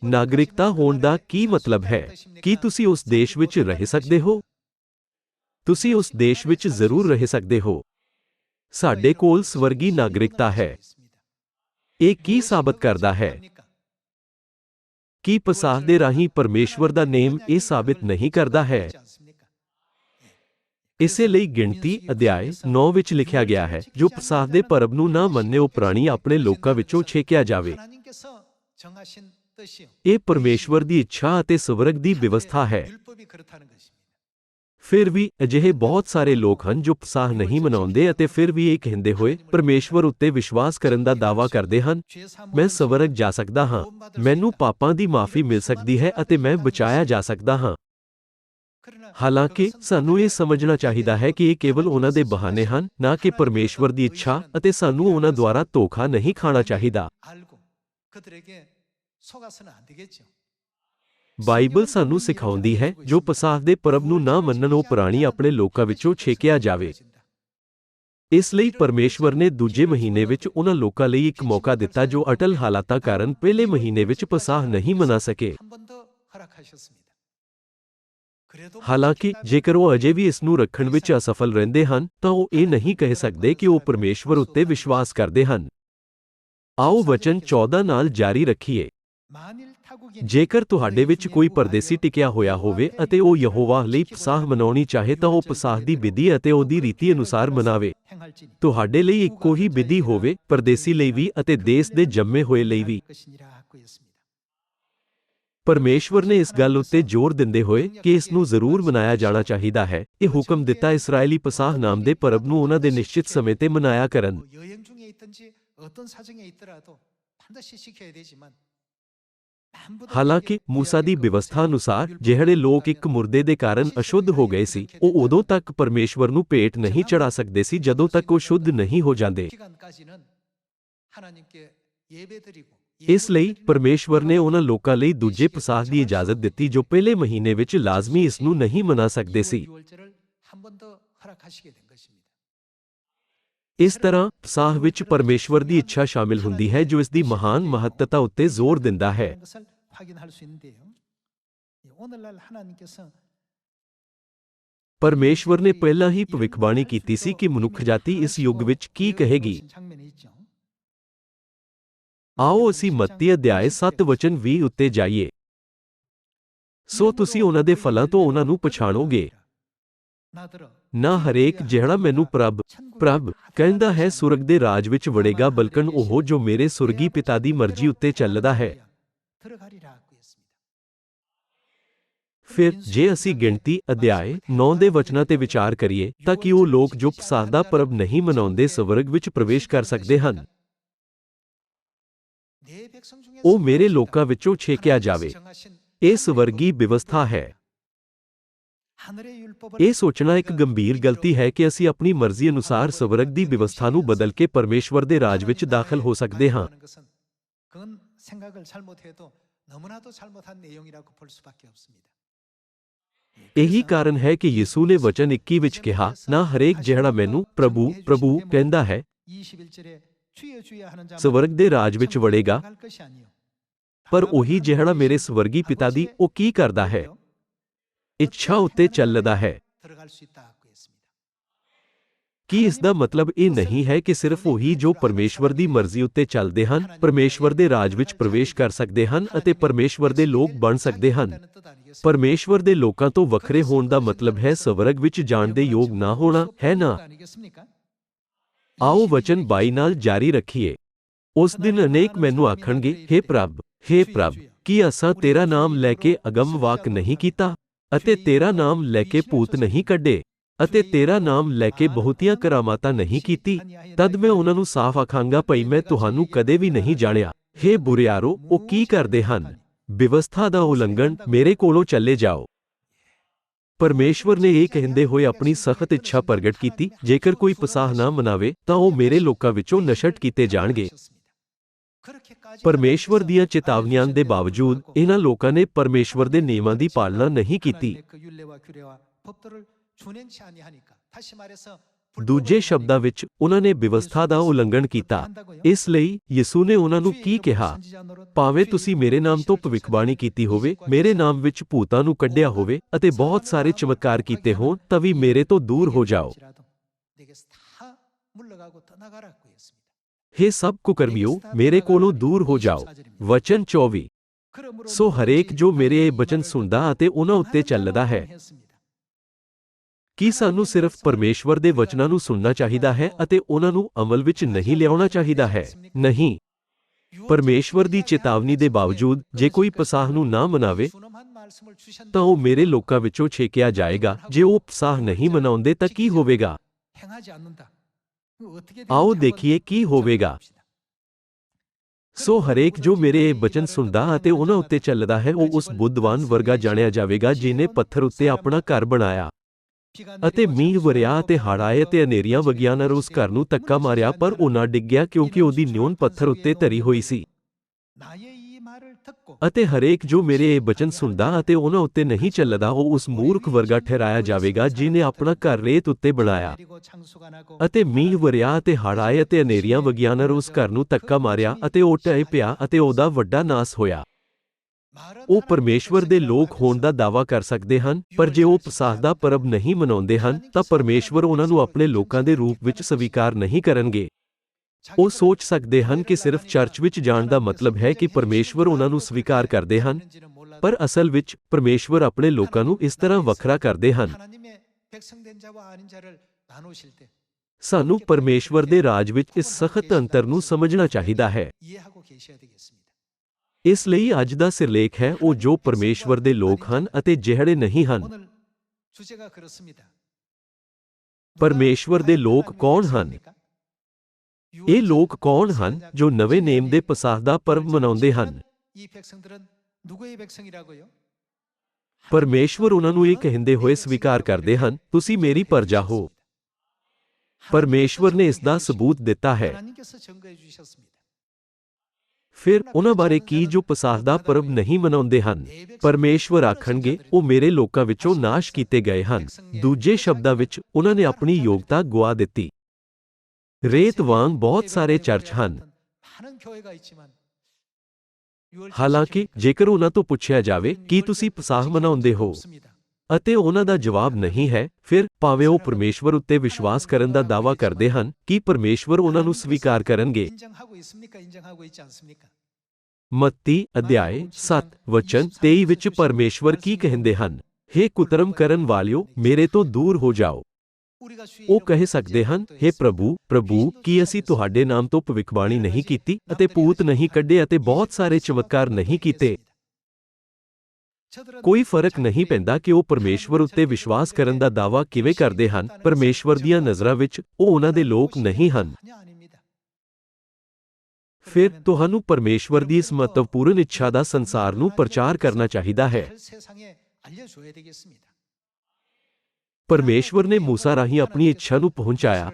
ਨਾਗਰਿਕਤਾ ਹੋਣ ਦਾ ਕੀ ਮਤਲਬ ਹੈ? ਕੀ ਤੁਸੀਂ ਉਸ ਦੇਸ਼ ਵਿੱਚ ਰਹਿ ਸਕਦੇ ਹੋ? ਤੁਸੀਂ ਉਸ ਦੇਸ਼ ਵਿੱਚ ਜ਼ਰੂਰ ਰਹਿ ਸਕਦੇ ਹੋ। ਸਾਡੇ ਕੋਲ ਸਵਰਗੀ ਨਾਗਰਿਕਤਾ ਹੈ ਇਹ ਕੀ ਸਾਬਤ ਕਰਦਾ ਹੈ ਕੀ ਪਸਾਹ ਦੇ ਰਾਹੀਂ ਪਰਮੇਸ਼ਵਰ ਦਾ ਨੇਮ ਇਹ ਸਾਬਿਤ ਨਹੀਂ ਕਰਦਾ ਹੈ ਇਸੇ ਲਈ ਗਿਣਤੀ ਅਧਿਆਇ 9 ਵਿੱਚ ਲਿਖਿਆ ਗਿਆ ਹੈ ਜੋ ਪਸਾਹ ਦੇ ਪਰਬ ਨੂੰ ਨਾ ਮੰਨੇ ਉਹ ਪ੍ਰਾਣੀ ਆਪਣੇ ਲੋਕਾਂ ਵਿੱਚੋਂ ਛੇਕਿਆ ਜਾਵੇ ਇਹ ਪਰਮੇਸ਼ਵਰ ਦੀ ਇੱਛਾ ਅਤੇ ਸਵਰਗ ਦੀ ਵਿਵਸਥਾ ਹੈ ਫਿਰ ਵੀ ਅਜਿਹੇ ਬਹੁਤ ਸਾਰੇ ਲੋਕ ਹਨ ਜੋ ਉਤਸ਼ਾਹ ਨਹੀਂ ਮਨਾਉਂਦੇ ਅਤੇ ਫਿਰ ਵੀ ਇਹ ਕਹਿੰਦੇ ਹੋਏ ਪਰਮੇਸ਼ਵਰ ਉੱਤੇ ਵਿਸ਼ਵਾਸ ਕਰਨ ਦਾ ਦਾਵਾ ਕਰਦੇ ਹਨ, ਮੈਂ ਸਵਰਗ ਜਾ ਸਕਦਾ ਹਾਂ, ਮੈਨੂੰ ਪਾਪਾਂ ਦੀ ਮਾਫੀ ਮਿਲ ਸਕਦੀ ਹੈ ਅਤੇ ਮੈਂ ਬਚਾਇਆ ਜਾ ਸਕਦਾ ਹਾਂ। ਹਾਲਾਂਕਿ ਸਾਨੂੰ ਇਹ ਸਮਝਣਾ ਚਾਹੀਦਾ ਹੈ ਕਿ ਇਹ ਕੇਵਲ ਉਹਨਾਂ ਦੇ ਬਹਾਨੇ ਹਨ, ਨਾ ਕਿ ਪਰਮੇਸ਼ਵਰ ਦੀ ਇੱਛਾ ਅਤੇ ਸਾਨੂੰ ਉਹਨਾਂ ਦੁਆਰਾ ਧੋਖਾ ਨਹੀਂ ਖਾਣਾ ਚਾਹੀਦਾ। ਬਾਈਬਲ ਸਾਨੂੰ ਸਿਖਾਉਂਦੀ ਹੈ, ਜੋ ਪਸਾਹ ਦੇ ਪਰਬ ਨੂੰ ਨਾ ਮੰਨਣ, ਉਹ ਪ੍ਰਾਣੀ ਆਪਣੇ ਲੋਕਾਂ ਵਿੱਚੋਂ ਛੇਕਿਆ ਜਾਵੇ। ਇਸ ਲਈ ਪਰਮੇਸ਼ਵਰ ਨੇ ਦੂਜੇ ਮਹੀਨੇ ਵਿੱਚ ਉਹਨਾਂ ਲੋਕਾਂ ਲਈ ਇੱਕ ਮੌਕਾ ਦਿੱਤਾ, ਜੋ ਅਟਲ ਹਾਲਾਤਾਂ ਕਾਰਨ ਪਹਿਲੇ ਮਹੀਨੇ ਵਿੱਚ ਪਸਾਹ ਨਹੀਂ ਮਨਾ ਸਕੇ। ਹਾਲਾਂਕਿ, ਜੇਕਰ ਉਹ ਅਜੇ ਵੀ ਇਸ ਨੂੰ ਰੱਖਣ ਵਿੱਚ ਅਸਫਲ ਰਹਿੰਦੇ ਹਨ, ਤਾਂ ਉਹ ਇਹ ਨਹੀਂ ਕਹਿ ਸਕਦੇ ਕਿ ਉਹ ਪਰਮੇਸ਼ਵਰ ਉੱਤੇ ਵਿਸ਼ਵਾਸ ਕਰਦੇ ਹਨ। ਆਓ ਵਚਨ 14 ਨਾਲ ਜਾਰੀ ਰੱਖੀਏ। ਜੇਕਰ ਤੁਹਾਡੇ ਵਿੱਚ ਕੋਈ ਪਰਦੇਸੀ ਟਿਕਿਆ ਹੋਇਆ ਹੋਵੇ ਅਤੇ ਉਹ ਯਹੋਵਾ ਲਈ ਪਸਾਹ ਮਨਾਉਣੀ ਚਾਹੇ ਤਾਂ ਉਹ ਪਸਾਹ ਦੀ ਵਿਧੀ ਅਤੇ ਉਹਦੀ ਰੀਤੀ ਅਨੁਸਾਰ ਮਨਾਵੇ। ਤੁਹਾਡੇ ਲਈ ਇੱਕੋ ਹੀ ਵਿਧੀ ਹੋਵੇ ਪਰਦੇਸੀ ਲਈ ਵੀ ਅਤੇ ਦੇਸ਼ ਦੇ ਜੰਮੇ ਹੋਏ ਲਈ ਵੀ। ਪਰਮੇਸ਼ਵਰ ਨੇ ਇਸ ਗੱਲ ਉੱਤੇ ਜ਼ੋਰ ਦਿੰਦੇ ਹੋਏ ਕਿ ਇਸ ਨੂੰ ਜ਼ਰੂਰ ਮਨਾਇਆ ਜਾਣਾ ਚਾਹੀਦਾ ਹੈ। ਇਹ ਹੁਕਮ ਦਿੱਤਾ ਇਸرائیਲੀ ਪਸਾਹ ਨਾਮ ਦੇ ਪਰਬ ਨੂੰ ਉਹਨਾਂ ਦੇ ਨਿਸ਼ਚਿਤ ਸਮੇਂ ਤੇ ਮਨਾਇਆ ਕਰਨ। ਹਾਲਾਂਕਿ ਮੂਸਾ ਦੀ ਵਿਵਸਥਾ ਅਨੁਸਾਰ ਜਿਹੜੇ ਲੋਕ ਇੱਕ ਮੁਰਦੇ ਦੇ ਕਾਰਨ ਅਸ਼ੁੱਧ ਹੋ ਗਏ ਸੀ, ਉਹ ਉਦੋਂ ਤੱਕ ਪਰਮੇਸ਼ਵਰ ਨੂੰ ਭੇਟ ਨਹੀਂ ਚੜਾ ਸਕਦੇ ਸੀ, ਜਦੋਂ ਤੱਕ ਉਹ ਸ਼ੁੱਧ ਨਹੀਂ ਹੋ ਜਾਂਦੇ। ਇਸ ਲਈ ਪਰਮੇਸ਼ਵਰ ਨੇ ਉਹਨਾਂ ਲੋਕਾਂ ਲਈ ਦੂਜੇ ਪਸਾਹ ਦੀ ਇਜਾਜ਼ਤ ਦਿੱਤੀ ਜੋ ਪਹਿਲੇ ਮਹੀਨੇ ਵਿੱਚ ਲਾਜ਼ਮੀ ਇਸ ਨੂੰ ਨਹੀਂ ਮਨਾ ਸਕਦੇ ਸੀ। ਇਸ ਤਰ੍ਹਾਂ ਸਾਹ ਵਿੱਚ ਪਰਮੇਸ਼ਵਰ ਦੀ ਇੱਛਾ ਸ਼ਾਮਿਲ ਹੁੰਦੀ ਹੈ, ਜੋ ਇਸ ਦੀ ਮਹਾਨ ਮਹੱਤਤਾ ਉੱਤੇ ਜ਼ੋਰ ਦਿੰਦਾ ਹੈ। ਪਰਮੇਸ਼ਵਰ ਨੇ ਪਹਿਲਾਂ ਹੀ ਭਵਿੱਖਬਾਣੀ ਕੀਤੀ ਸੀ ਕਿ ਮਨੁੱਖ ਜਾਤੀ ਇਸ ਯੁੱਗ ਵਿੱਚ ਕੀ ਕਹੇਗੀ। ਆਓ ਅਸੀਂ ਮੱਤੀ ਅਧਿਆਇ 7 ਵਚਨ 20 ਉੱਤੇ ਜਾਈਏ। ਸੋ ਤੁਸੀਂ ਉਹਨਾਂ ਦੇ ਫਲਾਂ ਤੋਂ ਉਹਨਾਂ ਨੂੰ ਪਛਾਣੋਗੇ। ਨਾ ਹਰੇਕ ਜਿਹੜਾ ਮੈਨੂੰ ਪ੍ਰਭ ਪ੍ਰਭ ਕਹਿੰਦਾ ਹੈ ਸੁਰਗ ਦੇ ਰਾਜ ਵਿੱਚ ਵੜੇਗਾ ਬਲਕਨ ਉਹ ਜੋ ਮੇਰੇ ਸੁਰਗੀ ਪਿਤਾ ਦੀ ਮਰਜ਼ੀ ਉੱਤੇ ਚੱਲਦਾ ਹੈ। ਫਿਰ ਜੇ ਅਸੀਂ ਗਿਣਤੀ, ਅਧਿਆਏ 9 ਦੇ ਵਚਨਾਂ ਤੇ ਵਿਚਾਰ ਕਰੀਏ, ਤਾਂ ਕਿ ਉਹ ਲੋਕ ਜੋ ਪਸਾਹ ਦਾ ਪਰਬ ਨਹੀਂ ਮਨਾਉਂਦੇ ਸਵਰਗ ਵਿੱਚ ਪ੍ਰਵੇਸ਼ ਕਰ ਸਕਦੇ ਹਨ? ਉਹ ਮੇਰੇ ਲੋਕਾਂ ਵਿੱਚੋਂ ਛੇਕਿਆ ਜਾਵੇ। ਇਹ ਸਵਰਗੀ ਵਿਵਸਥਾ ਹੈ। ਇਹ ਸੋਚਣਾ ਇੱਕ ਗੰਭੀਰ ਗਲਤੀ ਹੈ ਕਿ ਅਸੀਂ ਆਪਣੀ ਮਰਜ਼ੀ ਅਨੁਸਾਰ ਸਵਰਗ ਦੀ ਵਿਵਸਥਾ ਨੂੰ ਬਦਲ ਕੇ ਪਰਮੇਸ਼ਵਰ ਦੇ ਰਾਜ ਵਿੱਚ ਦਾਖਲ ਹੋ ਸਕਦੇ ਹਾਂ। ਇਹੀ ਕਾਰਨ ਹੈ ਕਿ ਯਿਸੂ ਨੇ ਵਚਨ 21 ਵਿੱਚ ਕਿਹਾ ਨਾ ਹਰੇਕ ਜਿਹੜਾ ਮੈਨੂੰ ਪ੍ਰਭੂ ਪ੍ਰਭੂ ਕਹਿੰਦਾ ਹੈ ਸਵਰਗ ਦੇ ਰਾਜ ਵਿੱਚ ਵੜੇਗਾ। ਪਰ ਉਹੀ ਜਿਹੜਾ ਮੇਰੇ ਸਵਰਗੀ ਪਿਤਾ ਦੀ ਉਹ ਕੀ ਕਰਦਾ ਹੈ? ਇੱਛਾ ਉੱਤੇ ਚੱਲਦਾ ਹੈ। ਕੀ ਇਸ ਦਾ ਮਤਲਬ ਇਹ ਨਹੀਂ ਹੈ ਕਿ ਸਿਰਫ ਉਹੀ ਜੋ ਪਰਮੇਸ਼ਵਰ ਦੀ ਮਰਜ਼ੀ ਉੱਤੇ ਚੱਲਦੇ ਹਨ, ਪਰਮੇਸ਼ਵਰ ਦੇ ਰਾਜ ਵਿੱਚ ਪ੍ਰਵੇਸ਼ ਕਰ ਸਕਦੇ ਹਨ ਅਤੇ ਪਰਮੇਸ਼ਵਰ ਦੇ ਲੋਕ ਬਣ ਸਕਦੇ ਹਨ। ਪਰਮੇਸ਼ਵਰ ਦੇ ਲੋਕਾਂ ਤੋਂ ਵੱਖਰੇ ਹੋਣ ਦਾ ਮਤਲਬ ਹੈ ਸਵਰਗ ਵਿੱਚ ਜਾਣ ਦੇ ਯੋਗ ਨਾ ਹੋਣਾ, ਹੈ ਨਾ? ਆਓ ਵਚਨ 22 ਨਾਲ ਜਾਰੀ ਰੱਖੀਏ। ਉਸ ਦਿਨ ਅਨੇਕ ਮੈਨੂੰ ਆਖਣਗੇ हे ਪ੍ਰਭ हे ਪ੍ਰਭ, ਕੀ ਅਸਾਂ ਤੇਰਾ ਨਾਮ ਲੈ ਕੇ ਅਗੰਮ ਵਾਕ ਨਹੀਂ ਕੀਤਾ? ਅਤੇ ਤੇਰਾ ਨਾਮ ਲੈ ਕੇ ਭੂਤ ਨਹੀਂ ਕੱਢੇ ਅਤੇ ਤੇਰਾ ਨਾਮ ਲੈ ਕੇ ਬਹੁਤੀਆਂ ਕਰਾਮਾਤਾਂ ਨਹੀਂ ਕੀਤੀ। ਤਦ ਮੈਂ ਉਹਨਾਂ ਨੂੰ ਸਾਫ਼ ਆਖਾਂਗਾ ਭਈ ਮੈਂ ਤੁਹਾਨੂੰ ਕਦੇ ਵੀ ਨਹੀਂ ਜਾਣਿਆ। हे ਬੁਰਿਆਰੋ ਉਹ ਕੀ ਕਰਦੇ ਹਨ? ਵਿਵਸਥਾ ਦਾ ਉਲੰਘਣ ਮੇਰੇ ਕੋਲੋਂ ਚੱਲੇ ਜਾਓ। ਪਰਮੇਸ਼ਵਰ ਨੇ ਇਹ ਕਹਿੰਦੇ ਹੋਏ ਆਪਣੀ ਸਖਤ ਇੱਛਾ ਪ੍ਰਗਟ ਕੀਤੀ ਜੇਕਰ ਕੋਈ ਪਸਾਹ ਨਾ ਮਨਾਵੇ ਤਾਂ ਉਹ ਮੇਰੇ ਲੋਕਾਂ ਵਿੱਚੋਂ ਨਸ਼ਟ ਕੀਤੇ ਜਾਣਗੇ। ਪਰਮੇਸ਼ਵਰ ਦੀਆਂ ਚੇਤਾਵਨੀਆਂ ਦੇ ਬਾਵਜੂਦ ਇਹਨਾਂ ਲੋਕਾਂ ਨੇ ਪਰਮੇਸ਼ਵਰ ਦੇ ਨਿਯਮਾਂ ਦੀ ਪਾਲਣਾ ਨਹੀਂ ਕੀਤੀ। ਦੂਜੇ ਸ਼ਬਦਾਂ ਵਿੱਚ ਉਹਨਾਂ ਨੇ ਵਿਵਸਥਾ ਦਾ ਉਲੰਘਣ ਕੀਤਾ। ਇਸ ਲਈ ਯਿਸੂ ਨੇ ਉਹਨਾਂ ਨੂੰ ਕੀ ਕਿਹਾ? ਭਾਵੇਂ ਤੁਸੀਂ ਮੇਰੇ ਨਾਮ ਤੋਂ ਭਵਿੱਖਬਾਣੀ ਕੀਤੀ ਹੋਵੇ ਮੇਰੇ ਨਾਮ ਵਿੱਚ ਭੂਤਾਂ ਨੂੰ ਕੱਢਿਆ ਹੋਵੇ ਅਤੇ ਬਹੁਤ ਸਾਰੇ ਚਮਤਕਾਰ ਕੀਤੇ ਹੋਣ ਤਾਂ ਵੀ ਮੇਰੇ ਤੋਂ ਦੂਰ ਹੋ ਜਾਓ। हे ਸਭ ਕੁਕਰਮਿਓ ਮੇਰੇ ਕੋਲੋਂ ਦੂਰ ਹੋ ਜਾਓ ਵਚਨ 24 ਸੋ ਹਰੇਕ ਜੋ ਮੇਰੇ ਇਹ ਬਚਨ ਸੁਣਦਾ ਅਤੇ ਉਹਨਾਂ ਉੱਤੇ ਚੱਲਦਾ ਹੈ ਕੀ ਸਾਨੂੰ ਸਿਰਫ ਪਰਮੇਸ਼ਵਰ ਦੇ ਵਚਨਾਂ ਨੂੰ ਸੁਣਨਾ ਚਾਹੀਦਾ ਹੈ ਅਤੇ ਉਹਨਾਂ ਨੂੰ ਅਮਲ ਵਿੱਚ ਨਹੀਂ ਲਿਆਉਣਾ ਚਾਹੀਦਾ ਹੈ ਨਹੀਂ ਪਰਮੇਸ਼ਵਰ ਦੀ ਚੇਤਾਵਨੀ ਦੇ ਬਾਵਜੂਦ ਜੇ ਕੋਈ ਪਸਾਹ ਨੂੰ ਨਾ ਮਨਾਵੇ ਤਾਂ ਉਹ ਮੇਰੇ ਲੋਕਾਂ ਵਿੱਚੋਂ ਛੇਕਿਆ ਜਾਏਗਾ ਜੇ ਉਹ ਪਸਾਹ ਨਹੀਂ ਮਨਾਉਂਦੇ ਤਾਂ ਕੀ ਹੋਵੇਗਾ ਆਓ ਦੇਖੀਏ ਕੀ ਹੋਵੇਗਾ। ਸੋ ਹਰੇਕ ਜੋ ਮੇਰੇ ਇਹ ਬਚਨ ਸੁਣਦਾ ਅਤੇ ਉਹਨਾਂ ਉੱਤੇ ਚੱਲਦਾ ਹੈ, ਉਹ ਉਸ ਬੁੱਧਵਾਨ ਵਰਗਾ ਜਾਣਿਆ ਜਾਵੇਗਾ ਜਿਨੇ ਪੱਥਰ ਉੱਤੇ ਆਪਣਾ ਘਰ ਬਣਾਇਆ ਅਤੇ ਮੀਂਹ ਵਰਿਆ ਅਤੇ ਹੜ੍ਹ ਆਏ ਤੇ ਹਨੇਰੀਆਂ ਵਗੀਆਂ ਨਾਲ ਉਸ ਘਰ ਨੂੰ ਧੱਕਾ ਮਾਰਿਆ, ਪਰ ਉਹ ਨਾ ਡਿੱਗਿਆ ਕਿਉਂਕਿ ਉਹਦੀ ਨਿਉਨ ਪੱਥਰ ਉੱਤੇ ਧਰੀ ਹੋਈ ਸੀ। ਅਤੇ ਹਰੇਕ ਜੋ ਮੇਰੇ ਇਹ ਬਚਨ ਸੁਣਦਾ ਅਤੇ ਉਹਨਾਂ ਉੱਤੇ ਨਹੀਂ ਚੱਲਦਾ ਉਹ ਉਸ ਮੂਰਖ ਵਰਗਾ ਠਹਿਰਾਇਆ ਜਾਵੇਗਾ ਜਿਨੇ ਆਪਣਾ ਘਰ ਰੇਤ ਉੱਤੇ ਬਣਾਇਆ। ਅਤੇ ਮੀਂਹ ਵਰਿਆ ਅਤੇ ਹੜ੍ਹ ਆਏ ਅਤੇ ਹਨੇਰੀਆਂ ਵਗੀਆਂ ਉਸ ਘਰ ਨੂੰ ਧੱਕਾ ਮਾਰਿਆ ਅਤੇ ਉਹ ਢਹਿ ਪਿਆ ਅਤੇ ਉਹਦਾ ਵੱਡਾ ਨਾਸ ਹੋਇਆ। ਉਹ ਪਰਮੇਸ਼ਵਰ ਦੇ ਲੋਕ ਹੋਣ ਦਾ ਦਾਵਾ ਕਰ ਸਕਦੇ ਹਨ ਪਰ ਜੇ ਉਹ ਪਸਾਹ ਦਾ ਪਰਬ ਨਹੀਂ ਮਨਾਉਂਦੇ ਹਨ ਤਾਂ ਪਰਮੇਸ਼ਵਰ ਉਹਨਾਂ ਨੂੰ ਆਪਣੇ ਲੋਕਾਂ ਦੇ ਰੂਪ ਵਿੱਚ ਸਵੀਕਾਰ ਨਹੀਂ ਕਰਨਗੇ। ਉਹ ਸੋਚ ਸਕਦੇ ਹਨ ਕਿ ਸਿਰਫ ਚਰਚ ਵਿੱਚ ਜਾਣ ਦਾ ਮਤਲਬ ਹੈ ਕਿ ਪਰਮੇਸ਼ਵਰ ਉਹਨਾਂ ਨੂੰ ਸਵੀਕਾਰ ਕਰਦੇ ਹਨ, ਪਰ ਅਸਲ ਵਿੱਚ ਪਰਮੇਸ਼ਵਰ ਆਪਣੇ ਲੋਕਾਂ ਨੂੰ ਇਸ ਤਰ੍ਹਾਂ ਵੱਖਰਾ ਕਰਦੇ ਹਨ। ਸਾਨੂੰ ਪਰਮੇਸ਼ਵਰ ਦੇ ਰਾਜ ਵਿੱਚ ਇਸ ਸਖਤ ਅੰਤਰ ਨੂੰ ਸਮਝਣਾ ਚਾਹੀਦਾ ਹੈ। ਇਸ ਲਈ ਅੱਜ ਦਾ ਸਿਰਲੇਖ ਹੈ ਉਹ ਜੋ ਪਰਮੇਸ਼ਵਰ ਦੇ ਲੋਕ ਹਨ ਅਤੇ ਜਿਹੜੇ ਨਹੀਂ ਹਨ। ਪਰਮੇਸ਼ਵਰ ਦੇ ਲੋਕ ਕੌਣ ਹਨ? ਇਹ ਲੋਕ ਕੌਣ ਹਨ ਜੋ ਨਵੇਂ ਨੇਮ ਦੇ ਪਸਾਹ ਦਾ ਪਰਵ ਮਨਾਉਂਦੇ ਹਨ? ਪਰਮੇਸ਼ਵਰ ਉਹਨਾਂ ਨੂੰ ਇਹ ਕਹਿੰਦੇ ਹੋਏ ਸਵੀਕਾਰ ਕਰਦੇ ਹਨ, ਤੁਸੀਂ ਮੇਰੀ ਪਰਜਾ ਹੋ। ਪਰਮੇਸ਼ਵਰ ਨੇ ਇਸ ਦਾ ਸਬੂਤ ਦਿੱਤਾ ਹੈ। ਫਿਰ ਉਹਨਾਂ ਬਾਰੇ ਕੀ ਜੋ ਪਸਾਹ ਦਾ ਪਰਬ ਨਹੀਂ ਮਨਾਉਂਦੇ ਹਨ? ਪਰਮੇਸ਼ਵਰ ਆਖਣਗੇ, ਉਹ ਮੇਰੇ ਲੋਕਾਂ ਵਿੱਚੋਂ ਨਾਸ਼ ਕੀਤੇ ਗਏ ਹਨ। ਦੂਜੇ ਸ਼ਬਦਾਂ ਵਿੱਚ, ਉਹਨਾਂ ਨੇ ਆਪਣੀ ਯੋਗਤਾ ਗੁਆ ਦਿੱਤੀ। ਰੇਤ ਵਾਂਗ ਬਹੁਤ ਸਾਰੇ ਚਰਚ ਹਨ। ਹਾਲਾਂਕਿ, ਜੇਕਰ ਉਹਨਾਂ ਤੋਂ ਪੁੱਛਿਆ ਜਾਵੇ, ਕਿ ਤੁਸੀਂ ਪਸਾਹ ਮਨਾਉਂਦੇ ਹੋ? ਅਤੇ ਉਹਨਾਂ ਦਾ ਜਵਾਬ ਨਹੀਂ ਹੈ, ਫਿਰ ਭਾਵੇਂ ਉਹ ਪਰਮੇਸ਼ਵਰ ਉੱਤੇ ਵਿਸ਼ਵਾਸ ਕਰਨ ਦਾ ਦਾਅਵਾ ਕਰਦੇ ਹਨ, ਕਿ ਪਰਮੇਸ਼ਵਰ ਉਹਨਾਂ ਨੂੰ ਸਵੀਕਾਰ ਕਰਨਗੇ? ਮੱਤੀ ਅਧਿਆਇ 7 ਵਚਨ 23 ਵਿੱਚ ਪਰਮੇਸ਼ਵਰ ਕੀ ਕਹਿੰਦੇ ਹਨ? हे ਕੁਤਰਮ ਕਰਨ ਵਾਲਿਓ, ਮੇਰੇ ਤੋਂ ਦੂਰ ਹੋ ਜਾਓ। ਉਹ ਕਹਿ ਸਕਦੇ ਹਨ हे ਪ੍ਰਭੂ ਪ੍ਰਭੂ ਕੀ ਅਸੀਂ ਤੁਹਾਡੇ ਨਾਮ ਤੋਂ ਭਵਿੱਖਬਾਣੀ ਨਹੀਂ ਕੀਤੀ ਅਤੇ ਭੂਤ ਨਹੀਂ ਕੱਢੇ ਅਤੇ ਬਹੁਤ ਸਾਰੇ ਚਮਤਕਾਰ ਨਹੀਂ ਕੀਤੇ ਕੋਈ ਫ਼ਰਕ ਨਹੀਂ ਪੈਂਦਾ ਕਿ ਉਹ ਪਰਮੇਸ਼ਵਰ ਉੱਤੇ ਵਿਸ਼ਵਾਸ ਕਰਨ ਦਾ ਦਾਵਾ ਕਿਵੇਂ ਕਰਦੇ ਹਨ ਪਰਮੇਸ਼ਵਰ ਦੀਆਂ ਨਜ਼ਰਾਂ ਵਿੱਚ ਉਹ ਉਹਨਾਂ ਦੇ ਲੋਕ ਨਹੀਂ ਹਨ ਫਿਰ ਤੁਹਾਨੂੰ ਪਰਮੇਸ਼ਵਰ ਦੀ ਇਸ ਮਹੱਤਵਪੂਰਨ ਇੱਛਾ ਦਾ ਸੰਸਾਰ ਨੂੰ ਪ੍ਰਚਾਰ ਕਰਨਾ ਚਾਹੀਦਾ ਹੈ ਪਰਮੇਸ਼ਵਰ ਨੇ ਮੂਸਾ ਰਾਹੀਂ ਆਪਣੀ ਇੱਛਾ ਨੂੰ ਪਹੁੰਚਾਇਆ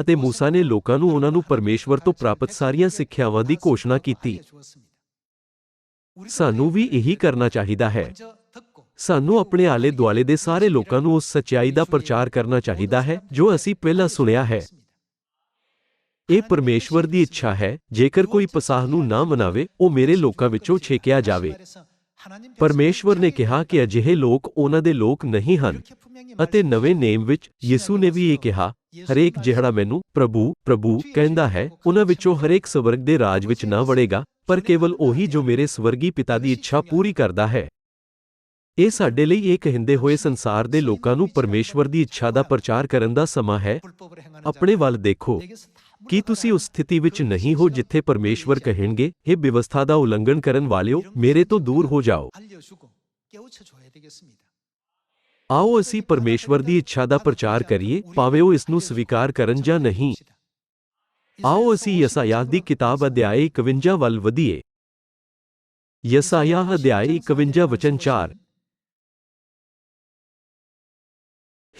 ਅਤੇ ਮੂਸਾ ਨੇ ਲੋਕਾਂ ਨੂੰ ਉਹਨਾਂ ਨੂੰ ਪਰਮੇਸ਼ਵਰ ਤੋਂ ਪ੍ਰਾਪਤ ਸਾਰੀਆਂ ਸਿੱਖਿਆਵਾਂ ਦੀ ਘੋਸ਼ਣਾ ਕੀਤੀ। ਸਾਨੂੰ ਵੀ ਇਹੀ ਕਰਨਾ ਚਾਹੀਦਾ ਹੈ। ਸਾਨੂੰ ਆਪਣੇ ਆਲੇ ਦੁਆਲੇ ਦੇ ਸਾਰੇ ਲੋਕਾਂ ਨੂੰ ਉਸ ਸੱਚਾਈ ਦਾ ਪ੍ਰਚਾਰ ਕਰਨਾ ਚਾਹੀਦਾ ਹੈ, ਜੋ ਅਸੀਂ ਪਹਿਲਾਂ ਸੁਣਿਆ ਹੈ। ਇਹ ਪਰਮੇਸ਼ਵਰ ਦੀ ਇੱਛਾ ਹੈ, ਜੇਕਰ ਕੋਈ ਪਸਾਹ ਨੂੰ ਨਾ ਮਨਾਵੇ, ਉਹ ਮੇਰੇ ਲੋਕਾਂ ਵਿੱਚੋਂ ਛੇਕਿਆ ਜਾਵੇ। ਪਰਮੇਸ਼ਵਰ ਨੇ ਕਿਹਾ ਕਿ ਅਜਿਹੇ ਲੋਕ ਉਹਨਾਂ ਦੇ ਲੋਕ ਨਹੀਂ ਹਨ ਅਤੇ ਨਵੇਂ ਨੇਮ ਵਿੱਚ ਯਿਸੂ ਨੇ ਵੀ ਇਹ ਕਿਹਾ ਹਰੇਕ ਜਿਹੜਾ ਮੈਨੂੰ ਪ੍ਰਭੂ ਪ੍ਰਭੂ ਕਹਿੰਦਾ ਹੈ ਉਹਨਾਂ ਵਿੱਚੋਂ ਹਰੇਕ ਸਵਰਗ ਦੇ ਰਾਜ ਵਿੱਚ ਨਾ ਵੜੇਗਾ ਪਰ ਕੇਵਲ ਉਹੀ ਜੋ ਮੇਰੇ ਸਵਰਗੀ ਪਿਤਾ ਦੀ ਇੱਛਾ ਪੂਰੀ ਕਰਦਾ ਹੈ। ਇਹ ਸਾਡੇ ਲਈ ਇਹ ਕਹਿੰਦੇ ਹੋਏ ਸੰਸਾਰ ਦੇ ਲੋਕਾਂ ਨੂੰ ਪਰਮੇਸ਼ਵਰ ਦੀ ਇੱਛਾ ਦਾ ਪ੍ਰਚਾਰ ਕਰਨ ਦਾ ਸਮਾਂ ਹੈ। ਆਪਣੇ ਵੱਲ ਦੇਖੋ। ਕੀ ਤੁਸੀਂ ਉਸ ਸਥਿਤੀ ਵਿੱਚ ਨਹੀਂ ਹੋ ਜਿੱਥੇ ਪਰਮੇਸ਼ਵਰ ਕਹਿਣਗੇ ਇਹ ਵਿਵਸਥਾ ਦਾ ਉਲੰਘਣ ਕਰਨ ਵਾਲਿਓ, ਮੇਰੇ ਤੋਂ ਦੂਰ ਹੋ ਜਾਓ। ਆਓ ਅਸੀਂ ਪਰਮੇਸ਼ਵਰ ਦੀ ਇੱਛਾ ਦਾ ਪ੍ਰਚਾਰ ਕਰੀਏ, ਭਾਵੇਂ ਉਹ ਇਸ ਨੂੰ ਸਵੀਕਾਰ ਕਰਨ ਜਾਂ ਨਹੀਂ। ਆਓ ਅਸੀਂ ਯਸਾਇਆ ਦੀ ਕਿਤਾਬ ਅਧਿਆਇ 51 ਵੱਲ ਵਧੀਏ। ਯਸਾਇਆ ਅਧਿਆਇ 51 ਵਚਨ 4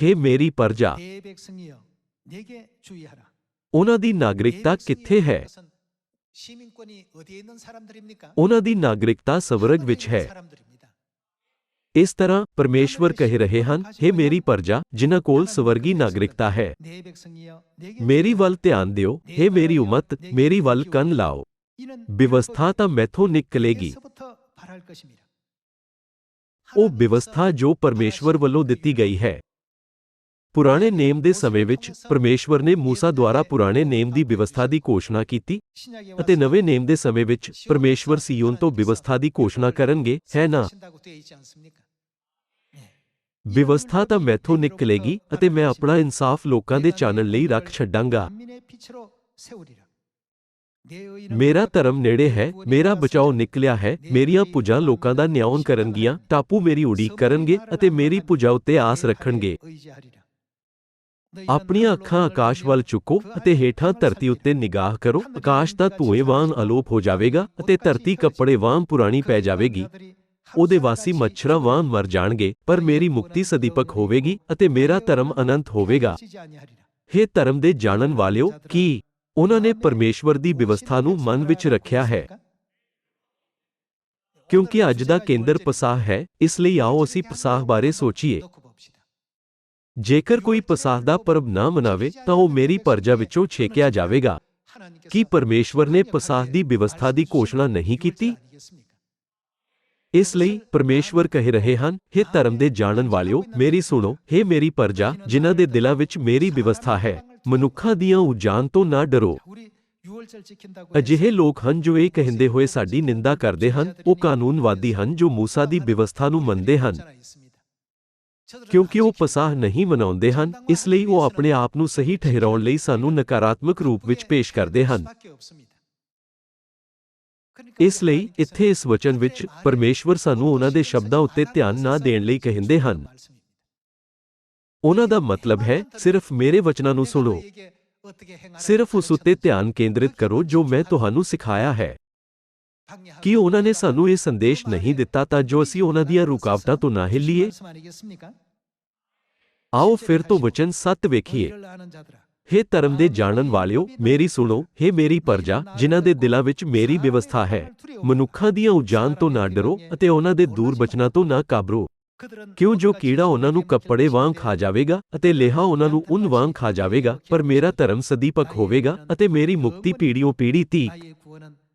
ਹੇ ਮੇਰੀ ਪਰਜਾ ਉਹਨਾਂ ਦੀ ਨਾਗਰਿਕਤਾ ਕਿੱਥੇ ਹੈ? ਉਹਨਾਂ ਦੀ ਨਾਗਰਿਕਤਾ ਸਵਰਗ ਵਿੱਚ ਹੈ। ਇਸ ਤਰ੍ਹਾਂ ਪਰਮੇਸ਼ਵਰ ਕਹਿ ਰਹੇ ਹਨ हे ਮੇਰੀ ਪਰਜਾ ਜਿਨ੍ਹਾਂ ਕੋਲ ਸਵਰਗੀ ਨਾਗਰਿਕਤਾ ਹੈ। ਮੇਰੀ ਵੱਲ ਧਿਆਨ ਦਿਓ हे ਮੇਰੀ ਉਮਤ ਮੇਰੀ ਵੱਲ ਕੰਨ ਲਾਓ। ਵਿਵਸਥਾ ਤਾਂ ਮੈਥੋਂ ਨਿਕਲੇਗੀ। ਉਹ ਵਿਵਸਥਾ ਜੋ ਪਰਮੇਸ਼ਵਰ ਵੱਲੋਂ ਦਿੱਤੀ ਗਈ ਹੈ। ਪੁਰਾਣੇ ਨੇਮ ਦੇ ਸਮੇਂ ਵਿੱਚ ਪਰਮੇਸ਼ਵਰ ਨੇ ਮੂਸਾ ਦੁਆਰਾ ਪੁਰਾਣੇ ਨੇਮ ਦੀ ਵਿਵਸਥਾ ਦੀ ਘੋਸ਼ਣਾ ਕੀਤੀ ਅਤੇ ਨਵੇਂ ਨੇਮ ਦੇ ਸਮੇਂ ਵਿੱਚ ਪਰਮੇਸ਼ਵਰ ਸੀਯੋਨ ਤੋਂ ਵਿਵਸਥਾ ਦੀ ਘੋਸ਼ਣਾ ਕਰਨਗੇ, ਹੈ ਨਾ? ਵਿਵਸਥਾ ਤਾਂ ਮੈਥੋਂ ਨਿਕਲੇਗੀ ਅਤੇ ਮੈਂ ਆਪਣਾ ਇਨਸਾਫ ਲੋਕਾਂ ਦੇ ਚਾਨਣ ਲਈ ਰੱਖ ਛੱਡਾਂਗਾ। ਮੇਰਾ ਧਰਮ ਨੇੜੇ ਹੈ, ਮੇਰਾ ਬਚਾਓ ਨਿਕਲਿਆ ਹੈ, ਮੇਰੀਆਂ ਪੁਜਾਂ ਲੋਕਾਂ ਦਾ ਨਿਆਉਣ ਕਰਨਗੀਆਂ, ਟਾਪੂ ਮੇਰੀ ਉਡੀਕ ਕਰਨਗੇ ਅਤੇ ਮੇਰੀ ਪੁਜਾ ਉੱਤੇ ਆਸ ਰੱਖਣਗੇ। ਆਪਣੀਆਂ ਅੱਖਾਂ ਆਕਾਸ਼ ਵੱਲ ਚੁੱਕੋ ਅਤੇ ਹੇਠਾਂ ਧਰਤੀ ਉੱਤੇ ਨਿਗਾਹ ਕਰੋ। ਆਕਾਸ਼ ਦਾ ਧੂਏ ਵਾਂਗ ਅਲੋਪ ਹੋ ਜਾਵੇਗਾ ਅਤੇ ਧਰਤੀ ਕੱਪੜੇ ਵਾਂਗ ਪੁਰਾਣੀ ਪੈ ਜਾਵੇਗੀ। ਉਹਦੇ ਵਾਸੀ ਮੱਛਰਾਂ ਵਾਂਗ ਮਰ ਜਾਣਗੇ, ਪਰ ਮੇਰੀ ਮੁਕਤੀ ਸਦੀਪਕ ਹੋਵੇਗੀ ਅਤੇ ਮੇਰਾ ਧਰਮ ਅਨੰਤ ਹੋਵੇਗਾ। ਹੇ ਧਰਮ ਦੇ ਜਾਣਨ ਵਾਲਿਓ, ਕੀ ਉਹਨਾਂ ਨੇ ਪਰਮੇਸ਼ਵਰ ਦੀ ਵਿਵਸਥਾ ਨੂੰ ਮਨ ਵਿੱਚ ਰੱਖਿਆ ਹੈ? ਕਿਉਂਕਿ ਅੱਜ ਦਾ ਕੇਂਦਰ ਪਸਾਹ ਹੈ, ਇਸ ਲਈ ਆਓ ਅਸੀਂ ਪਸਾਹ ਬਾਰੇ ਸੋਚੀਏ। ਜੇਕਰ ਕੋਈ ਪਸਾਹ ਦਾ ਪਰਬ ਨਾ ਮਨਾਵੇ, ਤਾਂ ਉਹ ਮੇਰੀ ਪਰਜਾ ਵਿੱਚੋਂ ਛੇਕਿਆ ਜਾਵੇਗਾ। ਕੀ ਪਰਮੇਸ਼ਵਰ ਨੇ ਪਸਾਹ ਦੀ ਵਿਵਸਥਾ ਦੀ ਘੋਸ਼ਣਾ ਨਹੀਂ ਕੀਤੀ? ਇਸ ਲਈ ਪਰਮੇਸ਼ਵਰ ਕਹਿ ਰਹੇ ਹਨ हे ਧਰਮ ਦੇ ਜਾਣਨ ਵਾਲਿਓ, ਮੇਰੀ ਸੁਣੋ हे ਮੇਰੀ ਪਰਜਾ, ਜਿਨ੍ਹਾਂ ਦੇ ਦਿਲਾਂ ਵਿੱਚ ਮੇਰੀ ਵਿਵਸਥਾ ਹੈ, ਮਨੁੱਖਾਂ ਦੀਆਂ ਉਜਾਨ ਤੋਂ ਨਾ ਡਰੋ। ਅਜਿਹੇ ਲੋਕ ਹਨ ਜੋ ਇਹ ਕਹਿੰਦੇ ਹੋਏ ਸਾਡੀ ਨਿੰਦਾ ਕਰਦੇ ਹਨ, ਉਹ ਕਾਨੂੰਨਵਾਦੀ ਹਨ ਜੋ ਮੂਸਾ ਦੀ ਵਿਵਸਥਾ ਨੂੰ ਮੰਨਦੇ ਹਨ। ਕਿਉਂਕਿ ਉਹ ਪਸਾਹ ਨਹੀਂ ਮਨਾਉਂਦੇ ਹਨ ਇਸ ਲਈ ਉਹ ਆਪਣੇ ਆਪ ਨੂੰ ਸਹੀ ਠਹਿਰਾਉਣ ਲਈ ਸਾਨੂੰ ਨਕਾਰਾਤਮਕ ਰੂਪ ਵਿੱਚ ਪੇਸ਼ ਕਰਦੇ ਹਨ। ਇਸ ਲਈ ਇੱਥੇ ਇਸ ਵਚਨ ਵਿੱਚ ਪਰਮੇਸ਼ਵਰ ਸਾਨੂੰ ਉਹਨਾਂ ਦੇ ਸ਼ਬਦਾਂ ਉੱਤੇ ਧਿਆਨ ਨਾ ਦੇਣ ਲਈ ਕਹਿੰਦੇ ਹਨ। ਉਹਨਾਂ ਦਾ ਮਤਲਬ ਹੈ ਸਿਰਫ ਮੇਰੇ ਵਚਨਾਂ ਨੂੰ ਸੁਣੋ। ਸਿਰਫ ਉਸ ਉੱਤੇ ਧਿਆਨ ਕੇਂਦਰਿਤ ਕਰੋ ਜੋ ਮੈਂ ਤੁਹਾਨੂੰ ਸਿਖਾਇਆ ਹੈ। ਕੀ ਉਹਨਾਂ ਨੇ ਸਾਨੂੰ ਇਹ ਸੰਦੇਸ਼ ਨਹੀਂ ਦਿੱਤਾ ਤਾਂ ਜੋ ਅਸੀਂ ਉਹਨਾਂ ਦੀਆਂ ਰੁਕਾਵਟਾਂ ਤੋਂ ਨਾ ਹਿੱਲੀਏ। ਆਓ ਫਿਰ ਤੋਂ ਵਚਨ 7 ਵੇਖੀਏ। ਹੇ ਧਰਮ ਦੇ ਜਾਣਨ ਵਾਲਿਓ, ਮੇਰੀ ਸੁਣੋ, ਹੇ ਮੇਰੀ ਪਰਜਾ, ਜਿਨ੍ਹਾਂ ਦੇ ਦਿਲਾਂ ਵਿੱਚ ਮੇਰੀ ਵਿਵਸਥਾ ਹੈ, ਮਨੁੱਖਾਂ ਦੀਆਂ ਉਜਾਨ ਤੋਂ ਨਾ ਡਰੋ ਅਤੇ ਉਹਨਾਂ ਦੇ ਦੂਰ ਬਚਨਾਂ ਤੋਂ ਨਾ ਕਾਬਰੋ। ਕਿਉਂ ਜੋ ਕੀੜਾ ਉਹਨਾਂ ਨੂੰ ਕੱਪੜੇ ਵਾਂਗ ਖਾ ਜਾਵੇਗਾ ਅਤੇ ਲੇਹਾ ਉਹਨਾਂ ਨੂੰ ਉਨ ਵਾਂਗ ਖਾ ਜਾਵੇਗਾ, ਪਰ ਮੇਰਾ ਧਰਮ ਸਦੀਪਕ ਹੋਵੇਗਾ ਅਤੇ ਮੇਰੀ ਮੁਕਤੀ ਪੀੜ੍ਹੀਓਂ ਪੀੜੀ ਤੀਕ।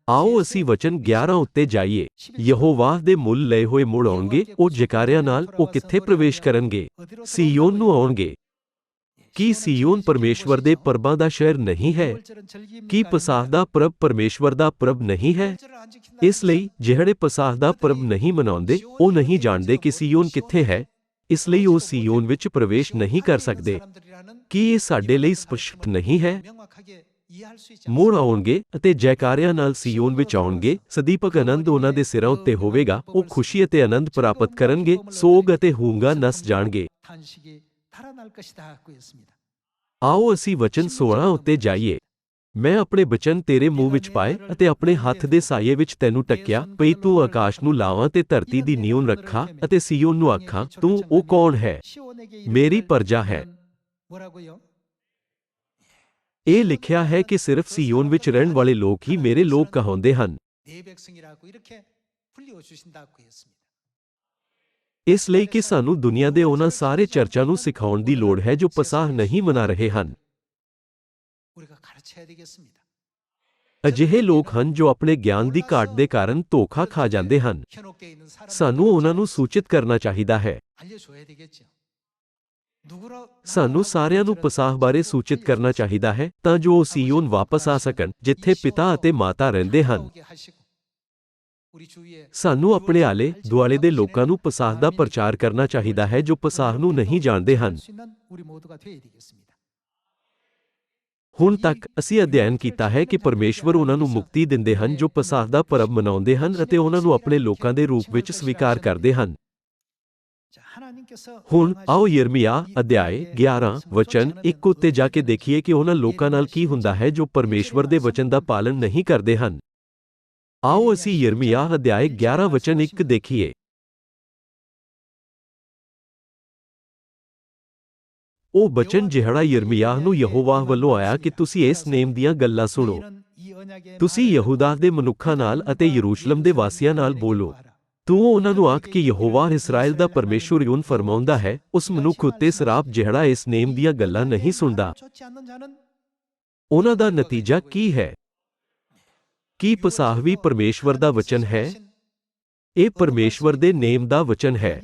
ਆਓ ਅਸੀਂ ਵਚਨ 11 ਉੱਤੇ ਜਾਈਏ। ਯਹੋਵਾਹ ਦੇ ਮੁੱਲ ਲਏ ਹੋਏ ਮੁੜ ਆਉਣਗੇ, ਉਹ ਜਕਾਰਿਆਂ ਨਾਲ ਉਹ ਕਿੱਥੇ ਪ੍ਰਵੇਸ਼ ਕਰਨਗੇ? ਸੀਯੋਨ ਨੂੰ ਆਉਣਗੇ। ਕੀ ਸੀਯੋਨ ਪਰਮੇਸ਼ਵਰ ਦੇ ਪਰਬਾਂ ਦਾ ਸ਼ਹਿਰ ਨਹੀਂ ਹੈ? ਕੀ ਪਸਾਹ ਦਾ ਪ੍ਰਭ ਪਰਮੇਸ਼ਵਰ ਦਾ ਪ੍ਰਭ ਨਹੀਂ ਹੈ? ਇਸ ਲਈ ਜਿਹੜੇ ਪਸਾਹ ਦਾ ਪ੍ਰਭ ਨਹੀਂ ਮਨਾਉਂਦੇ, ਉਹ ਨਹੀਂ ਜਾਣਦੇ ਕਿ ਸੀਯੋਨ ਕਿੱਥੇ ਹੈ। ਇਸ ਲਈ ਉਹ ਸੀਯੋਨ ਵਿੱਚ ਪ੍ਰਵੇਸ਼ ਨਹੀਂ ਕਰ ਸਕਦੇ। ਕੀ ਇਹ ਸਾਡੇ ਲਈ ਸਪਸ਼ਟ ਨਹੀਂ ਹੈ? ਮੋੜ ਆਉਣਗੇ ਅਤੇ ਜੈਕਾਰਿਆਂ ਨਾਲ ਸਿਯੋਨ ਵਿੱਚ ਆਉਣਗੇ ਸਦੀਪਕ ਆਨੰਦ ਉਹਨਾਂ ਦੇ ਸਿਰਾਂ ਉੱਤੇ ਹੋਵੇਗਾ ਉਹ ਖੁਸ਼ੀ ਅਤੇ ਆਨੰਦ ਪ੍ਰਾਪਤ ਕਰਨਗੇ ਸੋਗ ਅਤੇ ਹੂੰਗਾ ਨਸ ਜਾਣਗੇ। ਆਓ ਅਸੀਂ ਵਚਨ 16 ਉੱਤੇ ਜਾਈਏ। ਮੈਂ ਆਪਣੇ ਬਚਨ ਤੇਰੇ ਮੂੰਹ ਵਿੱਚ ਪਾਏ ਅਤੇ ਆਪਣੇ ਹੱਥ ਦੇ ਸਾਈਏ ਵਿੱਚ ਤੈਨੂੰ ਟੱਕਿਆ ਪਈ ਤੂੰ ਆਕਾਸ਼ ਨੂੰ ਲਾਵਾਂ ਤੇ ਧਰਤੀ ਦੀ ਨੀਉਨ ਰੱਖਾਂ ਅਤੇ ਸਿਯੋਨ ਨੂੰ ਆਖਾਂ ਤੂੰ ਉਹ ਕੌਣ ਹੈ? ਮੇਰੀ ਪਰਜਾ ਹੈ। ਇਹ ਲਿਖਿਆ ਹੈ ਕਿ ਸਿਰਫ ਸਿਯੋਨ ਵਿੱਚ ਰਹਿਣ ਵਾਲੇ ਲੋਕ ਹੀ ਮੇਰੇ ਲੋਕ ਕਹਾਉਂਦੇ ਹਨ। ਇਸ ਲਈ ਕਿ ਸਾਨੂੰ ਦੁਨੀਆ ਦੇ ਉਹਨਾਂ ਸਾਰੇ ਚਰਚਾਂ ਨੂੰ ਸਿਖਾਉਣ ਦੀ ਲੋੜ ਹੈ ਜੋ ਪਸਾਹ ਨਹੀਂ ਮਨਾ ਰਹੇ ਹਨ। ਅਜਿਹੇ ਲੋਕ ਹਨ ਜੋ ਆਪਣੇ ਗਿਆਨ ਦੀ ਘਾਟ ਦੇ ਕਾਰਨ ਧੋਖਾ ਖਾ ਜਾਂਦੇ ਹਨ। ਸਾਨੂੰ ਉਹਨਾਂ ਨੂੰ ਸੂਚਿਤ ਕਰਨਾ ਚਾਹੀਦਾ ਹੈ। ਸਾਨੂੰ ਸਾਰਿਆਂ ਨੂੰ ਪਸਾਹ ਬਾਰੇ ਸੂਚਿਤ ਕਰਨਾ ਚਾਹੀਦਾ ਹੈ ਤਾਂ ਜੋ ਉਹ ਸੀਯੋਨ ਵਾਪਸ ਆ ਸਕਣ ਜਿੱਥੇ ਪਿਤਾ ਅਤੇ ਮਾਤਾ ਰਹਿੰਦੇ ਹਨ। ਸਾਨੂੰ ਆਪਣੇ ਆਲੇ ਦੁਆਲੇ ਦੇ ਲੋਕਾਂ ਨੂੰ ਪਸਾਹ ਦਾ ਪ੍ਰਚਾਰ ਕਰਨਾ ਚਾਹੀਦਾ ਹੈ ਜੋ ਪਸਾਹ ਨੂੰ ਨਹੀਂ ਜਾਣਦੇ ਹਨ। ਹੁਣ ਤੱਕ ਅਸੀਂ ਅਧਿਐਨ ਕੀਤਾ ਹੈ ਕਿ ਪਰਮੇਸ਼ਵਰ ਉਹਨਾਂ ਨੂੰ ਮੁਕਤੀ ਦਿੰਦੇ ਹਨ ਜੋ ਪਸਾਹ ਦਾ ਪਰਬ ਮਨਾਉਂਦੇ ਹਨ ਅਤੇ ਉਹਨਾਂ ਨੂੰ ਆਪਣੇ ਲੋਕਾਂ ਦੇ ਰੂਪ ਵਿੱਚ ਸਵੀਕਾਰ ਕਰਦੇ ਹਨ। ਹੁਣ ਆਓ ਯਰਮੀਆ ਅਧਿਆਇ 11 ਵਚਨ 1 ਉੱਤੇ ਜਾ ਕੇ ਦੇਖੀਏ ਕਿ ਉਹਨਾਂ ਲੋਕਾਂ ਨਾਲ ਕੀ ਹੁੰਦਾ ਹੈ ਜੋ ਪਰਮੇਸ਼ਵਰ ਦੇ ਵਚਨ ਦਾ ਪਾਲਨ ਨਹੀਂ ਕਰਦੇ ਹਨ। ਆਓ ਅਸੀਂ ਯਰਮੀਆ ਅਧਿਆਇ 11 ਵਚਨ 1 ਦੇਖੀਏ। ਉਹ ਬਚਨ ਜਿਹੜਾ ਯਰਮੀਆ ਨੂੰ ਯਹੋਵਾਹ ਵੱਲੋਂ ਆਇਆ ਕਿ ਤੁਸੀਂ ਇਸ ਨੇਮ ਦੀਆਂ ਗੱਲਾਂ ਸੁਣੋ। ਤੁਸੀਂ ਯਹੂਦਾ ਦੇ ਮਨੁੱਖਾਂ ਨਾਲ ਅਤੇ ਯਰੂਸ਼ਲਮ ਦੇ ਵਾਸੀਆਂ ਨਾਲ ਬੋਲੋ। ਤੂੰ ਉਹਨਾਂ ਨੂੰ ਆਖ ਕਿ ਯਹੋਵਾ ਇਸਰਾਇਲ ਦਾ ਪਰਮੇਸ਼ਵਰ ਯੂਨ ਫਰਮਾਉਂਦਾ ਹੈ, ਉਸ ਮਨੁੱਖ ਉੱਤੇ ਸਰਾਪ ਜਿਹੜਾ ਇਸ ਨੇਮ ਦੀਆਂ ਗੱਲਾਂ ਨਹੀਂ ਸੁਣਦਾ। ਉਹਨਾਂ ਦਾ ਨਤੀਜਾ ਕੀ ਹੈ? ਕੀ ਪਸਾਹਵੀ ਪਰਮੇਸ਼ਵਰ ਦਾ ਵਚਨ ਹੈ? ਇਹ ਪਰਮੇਸ਼ਵਰ ਦੇ ਨੇਮ ਦਾ ਵਚਨ ਹੈ।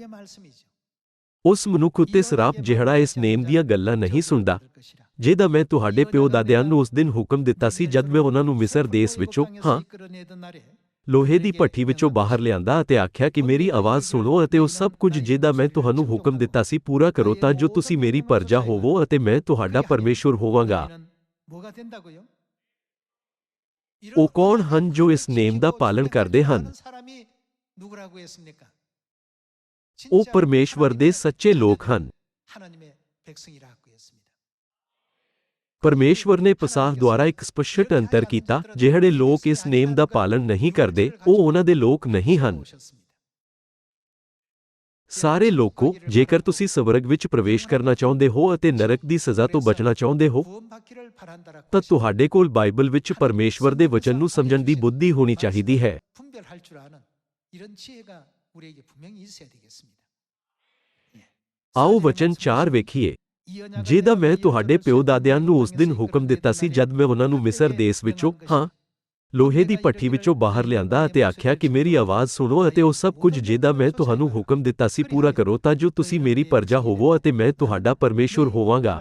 ਉਸ ਮਨੁੱਖ ਉੱਤੇ ਸਰਾਪ ਜਿਹੜਾ ਇਸ ਨੇਮ ਦੀਆਂ ਗੱਲਾਂ ਨਹੀਂ ਸੁਣਦਾ। ਜਿਹਦਾ ਮੈਂ ਤੁਹਾਡੇ ਪਿਓ ਦਾਦਿਆਂ ਨੂੰ ਉਸ ਦਿਨ ਹੁਕਮ ਦਿੱਤਾ ਸੀ ਜਦ ਮੈਂ ਉਹਨਾਂ ਨੂੰ ਮਿਸਰ ਦੇਸ਼ ਵਿੱਚੋਂ, ਹਾਂ। ਲੋਹੇ ਦੀ ਭੱਠੀ ਵਿੱਚੋਂ ਬਾਹਰ ਲਿਆਂਦਾ ਅਤੇ ਆਖਿਆ ਕਿ ਮੇਰੀ ਆਵਾਜ਼ ਸੁਣੋ ਅਤੇ ਉਹ ਸਭ ਕੁਝ ਜਿਹਦਾ ਮੈਂ ਤੁਹਾਨੂੰ ਹੁਕਮ ਦਿੱਤਾ ਸੀ ਪੂਰਾ ਕਰੋ ਤਾਂ ਜੋ ਤੁਸੀਂ ਮੇਰੀ ਪਰਜਾ ਹੋਵੋ ਅਤੇ ਮੈਂ ਤੁਹਾਡਾ ਪਰਮੇਸ਼ੁਰ ਹੋਵਾਂਗਾ। ਉਹ ਕੌਣ ਹਨ ਜੋ ਇਸ ਨੇਮ ਦਾ ਪਾਲਣ ਕਰਦੇ ਹਨ? ਉਹ ਪਰਮੇਸ਼ਵਰ ਦੇ ਸੱਚੇ ਲੋਕ ਹਨ। ਪਰਮੇਸ਼ਵਰ ਨੇ ਪਸਾਹ ਦੁਆਰਾ ਇੱਕ ਸਪਸ਼ਟ ਅੰਤਰ ਕੀਤਾ, ਜਿਹੜੇ ਲੋਕ ਇਸ ਨੇਮ ਦਾ ਪਾਲਣ ਨਹੀਂ ਕਰਦੇ, ਉਹ ਉਹਨਾਂ ਦੇ ਲੋਕ ਨਹੀਂ ਹਨ। ਸਾਰੇ ਲੋਕੋ, ਜੇਕਰ ਤੁਸੀਂ ਸਵਰਗ ਵਿੱਚ ਪ੍ਰਵੇਸ਼ ਕਰਨਾ ਚਾਹੁੰਦੇ ਹੋ ਅਤੇ ਨਰਕ ਦੀ ਸਜ਼ਾ ਤੋਂ ਬਚਣਾ ਚਾਹੁੰਦੇ ਹੋ, ਤਾਂ ਤੁਹਾਡੇ ਕੋਲ ਬਾਈਬਲ ਵਿੱਚ ਪਰਮੇਸ਼ਵਰ ਦੇ ਵਚਨ ਨੂੰ ਸਮਝਣ ਦੀ ਬੁੱਧੀ ਹੋਣੀ ਚਾਹੀਦੀ ਹੈ। ਆਓ ਵਚਨ 4 ਵੇਖੀਏ। ਜਿਹਦਾ ਮੈਂ ਤੁਹਾਡੇ ਪਿਓ ਦਾਦਿਆਂ ਨੂੰ ਉਸ ਦਿਨ ਹੁਕਮ ਦਿੱਤਾ ਸੀ ਜਦ ਮੈਂ ਉਹਨਾਂ ਨੂੰ ਮਿਸਰ ਦੇਸ਼ ਵਿੱਚੋਂ, ਹਾਂ, ਲੋਹੇ ਦੀ ਭੱਠੀ ਵਿੱਚੋਂ ਬਾਹਰ ਲਿਆਂਦਾ ਅਤੇ ਆਖਿਆ ਕਿ ਮੇਰੀ ਆਵਾਜ਼ ਸੁਣੋ ਅਤੇ ਉਹ ਸਭ ਕੁਝ ਜਿਹਦਾ ਮੈਂ ਤੁਹਾਨੂੰ ਹੁਕਮ ਦਿੱਤਾ ਸੀ ਪੂਰਾ ਕਰੋ ਤਾਂ ਜੋ ਤੁਸੀਂ ਮੇਰੀ ਪਰਜਾ ਹੋਵੋ ਅਤੇ ਮੈਂ ਤੁਹਾਡਾ ਪਰਮੇਸ਼ੁਰ ਹੋਵਾਂਗਾ।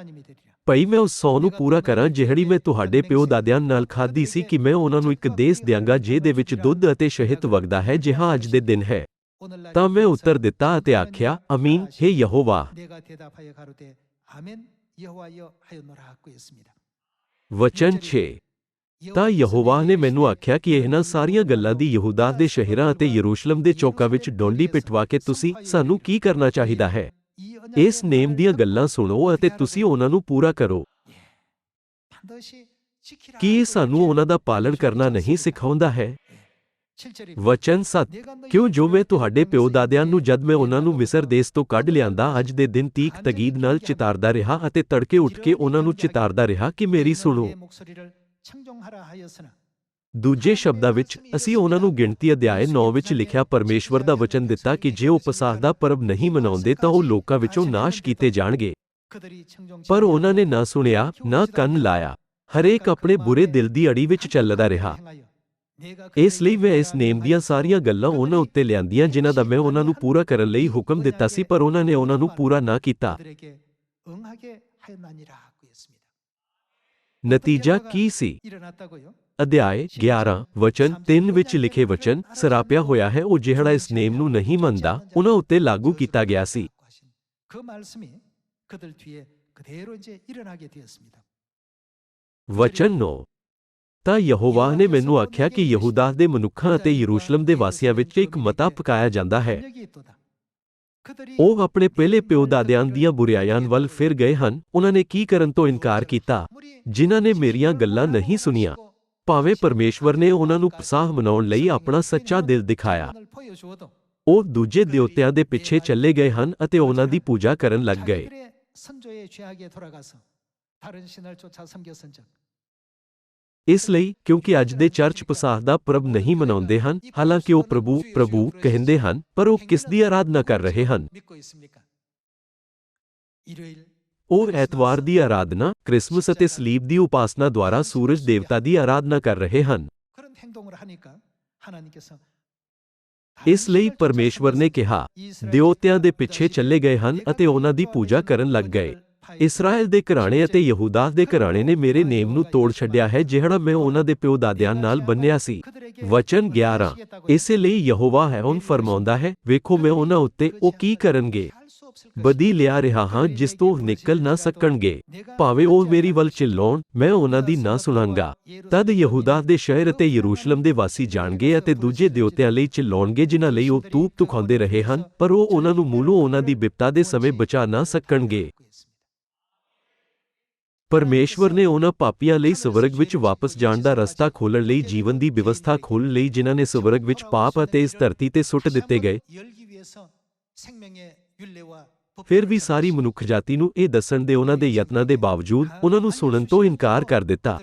ਭਈ ਮੈਂ ਉਸ ਸੌ ਨੂੰ ਪੂਰਾ ਕਰਾਂ ਜਿਹੜੀ ਮੈਂ ਤੁਹਾਡੇ ਪਿਓ ਦਾਦਿਆਂ ਨਾਲ ਖਾਧੀ ਸੀ ਕਿ ਮੈਂ ਉਹਨਾਂ ਨੂੰ ਇੱਕ ਦੇਸ਼ ਦਿਆਂਗਾ ਜਿਹਦੇ ਵਿੱਚ ਦੁੱਧ ਅਤੇ ਸ਼ਹਿਦ ਵਗਦਾ ਹੈ ਜਿਹਾ ਅੱਜ ਦੇ ਦਿਨ ਹੈ। ਤਾਂ ਮੈਂ ਉੱਤਰ ਦਿੱਤਾ ਅਤੇ ਆਖਿਆ, ਅਮੀਨ, ਹੈ ਯਹੋਵਾ। ਵਚਨ 6 ਤਾਂ ਯਹੋਵਾ ਨੇ ਮੈਨੂੰ ਆਖਿਆ ਕਿ ਇਹਨਾਂ ਸਾਰੀਆਂ ਗੱਲਾਂ ਦੀ ਯਹੂਦਾ ਦੇ ਸ਼ਹਿਰਾਂ ਅਤੇ ਯਰੂਸ਼ਲਮ ਦੇ ਚੌਕਾਂ ਵਿੱਚ ਡੋਂਡੀ ਪਿਟਵਾ ਕੇ ਤੁਸੀਂ ਸਾਨੂੰ ਕੀ ਕਰਨਾ ਚਾਹੀਦਾ ਹੈ ਇਸ ਨੇਮ ਦੀਆਂ ਗੱਲਾਂ ਸੁਣੋ ਅਤੇ ਤੁਸੀਂ ਉਹਨਾਂ ਨੂੰ ਪੂਰਾ ਕਰੋ ਕੀ ਸਾਨੂੰ ਉਹਨਾਂ ਦਾ ਪਾਲਣ ਕਰਨਾ ਨਹੀਂ ਸਿਖਾਉਂਦਾ ਹੈ ਵਚਨ 7 ਕਿਉਂ ਜੋ ਮੈਂ ਤੁਹਾਡੇ ਪਿਓ ਦਾਦਿਆਂ ਨੂੰ ਜਦ ਮੈਂ ਉਹਨਾਂ ਨੂੰ ਮਿਸਰ ਦੇਸ਼ ਤੋਂ ਕੱਢ ਲਿਆਂਦਾ ਅੱਜ ਦੇ ਦਿਨ ਤੀਕ ਤਗੀਦ ਨਾਲ ਚਿਤਾਰਦਾ ਰਿਹਾ ਅਤੇ ਤੜਕੇ ਉੱਠ ਕੇ ਉਹਨਾਂ ਨੂੰ ਚਿਤਾਰਦਾ ਰਿਹਾ ਕਿ ਮੇਰੀ ਸੁਣੋ ਦੂਜੇ ਸ਼ਬਦਾਂ ਵਿੱਚ ਅਸੀਂ ਉਹਨਾਂ ਨੂੰ ਗਿਣਤੀ ਅਧਿਆਇ 9 ਵਿੱਚ ਲਿਖਿਆ ਪਰਮੇਸ਼ਵਰ ਦਾ ਵਚਨ ਦਿੱਤਾ ਕਿ ਜੇ ਉਹ ਪਸਾਹ ਦਾ ਪਰਬ ਨਹੀਂ ਮਨਾਉਂਦੇ ਤਾਂ ਉਹ ਲੋਕਾਂ ਵਿੱਚੋਂ ਨਾਸ਼ ਕੀਤੇ ਜਾਣਗੇ ਪਰ ਉਹਨਾਂ ਨੇ ਨਾ ਸੁਣਿਆ ਨਾ ਕੰਨ ਲਾਇਆ ਹਰੇਕ ਆਪਣੇ ਬੁਰੇ ਦਿਲ ਦੀ ਅੜੀ ਵਿੱਚ ਚੱਲਦਾ ਰਿਹਾ ਇਸ ਲਈ ਮੈਂ ਇਸ ਨੇਮ ਦੀਆਂ ਸਾਰੀਆਂ ਗੱਲਾਂ ਉਹਨਾਂ ਉੱਤੇ ਲਿਆਂਦੀਆਂ ਜਿਨ੍ਹਾਂ ਦਾ ਮੈਂ ਉਹਨਾਂ ਨੂੰ ਪੂਰਾ ਕਰਨ ਲਈ ਹੁਕਮ ਦਿੱਤਾ ਸੀ ਪਰ ਉਹਨਾਂ ਨੇ ਉਹਨਾਂ ਨੂੰ ਪੂਰਾ ਨਾ ਕੀਤਾ। ਨਤੀਜਾ ਕੀ ਸੀ? ਅਧਿਆਇ 11 ਵਚਨ 3 ਵਿੱਚ ਲਿਖੇ ਵਚਨ ਸਰਾਪਿਆ ਹੋਇਆ ਹੈ ਉਹ ਜਿਹੜਾ ਇਸ ਨੇਮ ਨੂੰ ਨਹੀਂ ਮੰਨਦਾ ਉਹਨਾਂ ਉੱਤੇ ਲਾਗੂ ਕੀਤਾ ਗਿਆ ਸੀ। ਵਚਨ ਨੋ ਤਾਂ ਯਹੋਵਾਹ ਨੇ ਮੈਨੂੰ ਆਖਿਆ ਕਿ ਯਹੂਦਾ ਦੇ ਮਨੁੱਖਾਂ ਅਤੇ ਯਰੂਸ਼ਲਮ ਦੇ ਵਾਸੀਆਂ ਵਿੱਚ ਇੱਕ ਮਤਾ ਪਕਾਇਆ ਜਾਂਦਾ ਹੈ। ਉਹ ਆਪਣੇ ਪਹਿਲੇ ਪਿਓ ਦਾਦਿਆਂ ਦੀਆਂ ਬੁਰੀਆਈਆਂ ਵੱਲ ਫਿਰ ਗਏ ਹਨ। ਉਹਨਾਂ ਨੇ ਕੀ ਕਰਨ ਤੋਂ ਇਨਕਾਰ ਕੀਤਾ? ਜਿਨ੍ਹਾਂ ਨੇ ਮੇਰੀਆਂ ਗੱਲਾਂ ਨਹੀਂ ਸੁਨੀਆਂ ਭਾਵੇਂ ਪਰਮੇਸ਼ਵਰ ਨੇ ਉਹਨਾਂ ਨੂੰ ਪਸਾਹ ਮਨਾਉਣ ਲਈ ਆਪਣਾ ਸੱਚਾ ਦਿਲ ਦਿਖਾਇਆ। ਉਹ ਦੂਜੇ ਦੇਵਤਿਆਂ ਦੇ ਪਿੱਛੇ ਚੱਲੇ ਗਏ ਹਨ ਅਤੇ ਉਹਨਾਂ ਦੀ ਪੂਜਾ ਕਰਨ ਲੱਗ ਗਏ। ਇਸ ਲਈ ਕਿਉਂਕਿ ਅੱਜ ਦੇ ਚਰਚ ਪਸਾਹ ਦਾ ਪ੍ਰਭ ਨਹੀਂ ਮਨਾਉਂਦੇ ਹਨ ਹਾਲਾਂਕਿ ਉਹ ਪ੍ਰਭੂ ਪ੍ਰਭੂ ਕਹਿੰਦੇ ਹਨ ਪਰ ਉਹ ਕਿਸ ਦੀ ਆਰਾਧਨਾ ਕਰ ਰਹੇ ਹਨ 믿고 있습니까? 일요일 ਉਹ ਐਤਵਾਰ ਦੀ ਆਰਾਧਨਾ ਕ੍ਰਿਸਮਸ ਅਤੇ ਸਲੀਬ ਦੀ ਉਪਾਸਨਾ ਦੁਆਰਾ ਸੂਰਜ ਦੇਵਤਾ ਦੀ ਆਰਾਧਨਾ ਕਰ ਰਹੇ ਹਨ 그런 행동을 하니까 하나님께서 ਇਸ ਲਈ ਪਰਮੇਸ਼ਵਰ ਨੇ ਕਿਹਾ ਦਿਉਤਿਆਂ ਦੇ ਪਿੱਛੇ ਚੱਲੇ ਗਏ ਹਨ ਅਤੇ ਉਹਨਾਂ ਦੀ ਪੂਜਾ ਕਰਨ ਲੱਗ ਗਏ ਇਸਰਾਇਲ ਦੇ ਘਰਾਣੇ ਅਤੇ ਯਹੂਦਾ ਦੇ ਘਰਾਣੇ ਨੇ ਮੇਰੇ ਨੇਮ ਨੂੰ ਤੋੜ ਛੱਡਿਆ ਹੈ, ਜਿਹੜਾ ਮੈਂ ਉਹਨਾਂ ਦੇ ਪਿਓ ਦਾਦਿਆਂ ਨਾਲ ਬੰਨਿਆ ਸੀ। ਵਚਨ 11 ਇਸੇ ਲਈ ਯਹੋਵਾ ਹੈ ਉਹਨ ਫਰਮਾਉਂਦਾ ਹੈ, ਵੇਖੋ ਮੈਂ ਉਹਨਾਂ ਉੱਤੇ ਉਹ ਕੀ ਕਰਨਗੇ। ਬਦੀ ਲਿਆ ਰਿਹਾ ਹਾਂ, ਜਿਸ ਤੋਂ ਨਿਕਲ ਨਾ ਸਕਣਗੇ। ਭਾਵੇਂ ਉਹ ਮੇਰੀ ਵੱਲ ਚਿল্ਲਾਉਣ ਮੈਂ ਉਹਨਾਂ ਦੀ ਨਾ ਸੁਣਾਂਗਾ। ਤਦ ਯਹੂਦਾ ਦੇ ਸ਼ਹਿਰ ਅਤੇ ਯਰੂਸ਼ਲਮ ਦੇ ਵਾਸੀ ਜਾਣਗੇ ਅਤੇ ਦੂਜੇ ਦੇਵਤਿਆਂ ਲਈ ਚਿল্ਲਾਉਣਗੇ ਜਿਨ੍ਹਾਂ ਲਈ ਉਹ ਤੂਪ ਤੁਖਾਉਂਦੇ ਰਹੇ ਹਨ, ਪਰ ਉਹ ਉਹਨਾਂ ਨੂੰ ਮੂਲੋਂ ਉਹਨਾਂ ਦੀ ਬਿਪਤਾ ਦੇ ਸਮੇਂ ਬਚਾ ਨਾ ਸਕਣਗੇ। ਪਰਮੇਸ਼ਵਰ ਨੇ ਉਹਨਾਂ ਪਾਪੀਆਂ ਲਈ ਸਵਰਗ ਵਿੱਚ ਵਾਪਸ ਜਾਣ ਦਾ ਰਸਤਾ ਖੋਲਣ ਲਈ ਜੀਵਨ ਦੀ ਵਿਵਸਥਾ ਖੋਲ੍ਹਣ ਲਈ ਜਿਨ੍ਹਾਂ ਨੇ ਸਵਰਗ ਵਿੱਚ ਪਾਪ ਅਤੇ ਇਸ ਧਰਤੀ ਤੇ ਸੁੱਟ ਦਿੱਤੇ ਗਏ। ਫਿਰ ਵੀ ਸਾਰੀ ਮਨੁੱਖ ਜਾਤੀ ਨੂੰ ਇਹ ਦੱਸਣ ਦੇ ਉਹਨਾਂ ਦੇ ਯਤਨਾਂ ਦੇ ਬਾਵਜੂਦ ਉਹਨਾਂ ਨੂੰ ਸੁਣਨ ਤੋਂ ਇਨਕਾਰ ਕਰ ਦਿੱਤਾ।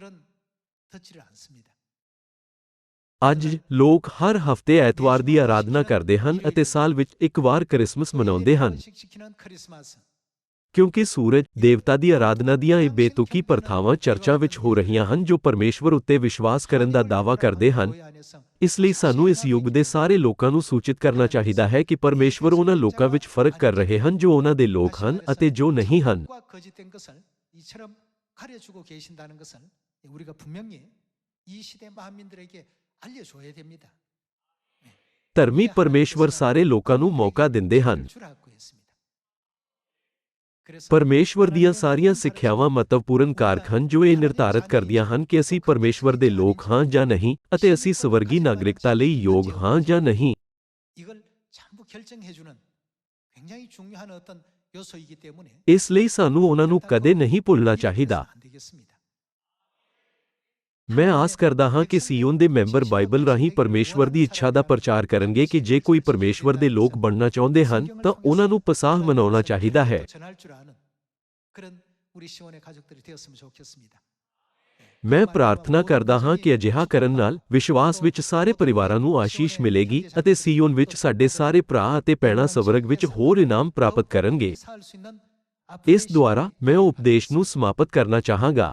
ਅੱਜ ਲੋਕ ਹਰ ਹਫ਼ਤੇ ਐਤਵਾਰ ਦੀ ਆਰਾਧਨਾ ਕਰਦੇ ਹਨ ਅਤੇ ਸਾਲ ਵਿੱਚ ਇੱਕ ਵਾਰ ਕ੍ਰਿਸਮਸ ਮਨਾਉਂਦੇ ਹਨ। ਕਿਉਂਕਿ ਸੂਰਜ, ਦੇਵਤਾ ਦੀ ਆਰਾਧਨਾ ਦੀਆਂ ਇਹ ਬੇਤੁਕੀ ਪ੍ਰਥਾਵਾਂ ਚਰਚਾ ਵਿੱਚ ਹੋ ਰਹੀਆਂ ਹਨ ਜੋ ਪਰਮੇਸ਼ਵਰ ਉੱਤੇ ਵਿਸ਼ਵਾਸ ਕਰਨ ਦਾ ਦਾਵਾ ਕਰਦੇ ਹਨ। ਇਸ ਲਈ ਸਾਨੂੰ ਇਸ ਯੁੱਗ ਦੇ ਸਾਰੇ ਲੋਕਾਂ ਨੂੰ ਸੂਚਿਤ ਕਰਨਾ ਚਾਹੀਦਾ ਹੈ ਕਿ ਪਰਮੇਸ਼ਵਰ ਉਹਨਾਂ ਲੋਕਾਂ ਵਿੱਚ ਫ਼ਰਕ ਕਰ ਰਹੇ ਹਨ ਜੋ ਉਹਨਾਂ ਦੇ ਲੋਕ ਹਨ ਅਤੇ ਜੋ ਨਹੀਂ ਹਨ। ਧਰਮੀ ਪਰਮੇਸ਼ਵਰ ਸਾਰੇ ਲੋਕਾਂ ਨੂੰ ਮੌਕਾ ਦਿੰਦੇ ਹਨ। ਪਰਮੇਸ਼ਵਰ ਦੀਆਂ ਸਾਰੀਆਂ ਸਿੱਖਿਆਵਾਂ ਮਹੱਤਵਪੂਰਨ ਕਾਰਕ ਜੋ ਇਹ ਨਿਰਧਾਰਤ ਕਰਦੀਆਂ ਹਨ ਕਿ ਅਸੀਂ ਪਰਮੇਸ਼ਵਰ ਦੇ ਲੋਕ ਹਾਂ ਜਾਂ ਨਹੀਂ ਅਤੇ ਅਸੀਂ ਸਵਰਗੀ ਨਾਗਰਿਕਤਾ ਲਈ ਯੋਗ ਹਾਂ ਜਾਂ ਨਹੀਂ। ਇਸ ਲਈ ਸਾਨੂੰ ਉਹਨਾਂ ਨੂੰ ਕਦੇ ਨਹੀਂ ਭੁੱਲਣਾ ਚਾਹੀਦਾ। ਮੈਂ ਆਸ ਕਰਦਾ ਹਾਂ ਕਿ ਸੀਓਨ ਦੇ ਮੈਂਬਰ ਬਾਈਬਲ ਰਾਹੀਂ ਪਰਮੇਸ਼ਵਰ ਦੀ ਇੱਛਾ ਦਾ ਪ੍ਰਚਾਰ ਕਰਨਗੇ ਕਿ ਜੇ ਕੋਈ ਪਰਮੇਸ਼ਵਰ ਦੇ ਲੋਕ ਬਣਨਾ ਚਾਹੁੰਦੇ ਹਨ, ਤਾਂ ਉਹਨਾਂ ਨੂੰ ਪਸਾਹ ਮਨਾਉਣਾ ਚਾਹੀਦਾ ਹੈ। ਮੈਂ ਪ੍ਰਾਰਥਨਾ ਕਰਦਾ ਹਾਂ ਕਿ ਅਜਿਹਾ ਕਰਨ ਨਾਲ ਵਿਸ਼ਵਾਸ ਵਿੱਚ ਸਾਰੇ ਪਰਿਵਾਰਾਂ ਨੂੰ ਆਸ਼ੀਸ਼ ਮਿਲੇਗੀ ਅਤੇ ਸੀਓਨ ਵਿੱਚ ਸਾਡੇ ਸਾਰੇ ਭਰਾ ਅਤੇ ਭੈਣਾਂ ਸਵਰਗ ਵਿੱਚ ਹੋਰ ਇਨਾਮ ਪ੍ਰਾਪਤ ਕਰਨਗੇ। ਇਸ ਦੁਆਰਾ ਮੈਂ ਉਪਦੇਸ਼ ਨੂੰ ਸਮਾਪਤ ਕਰਨਾ ਚਾਹਾਂਗਾ।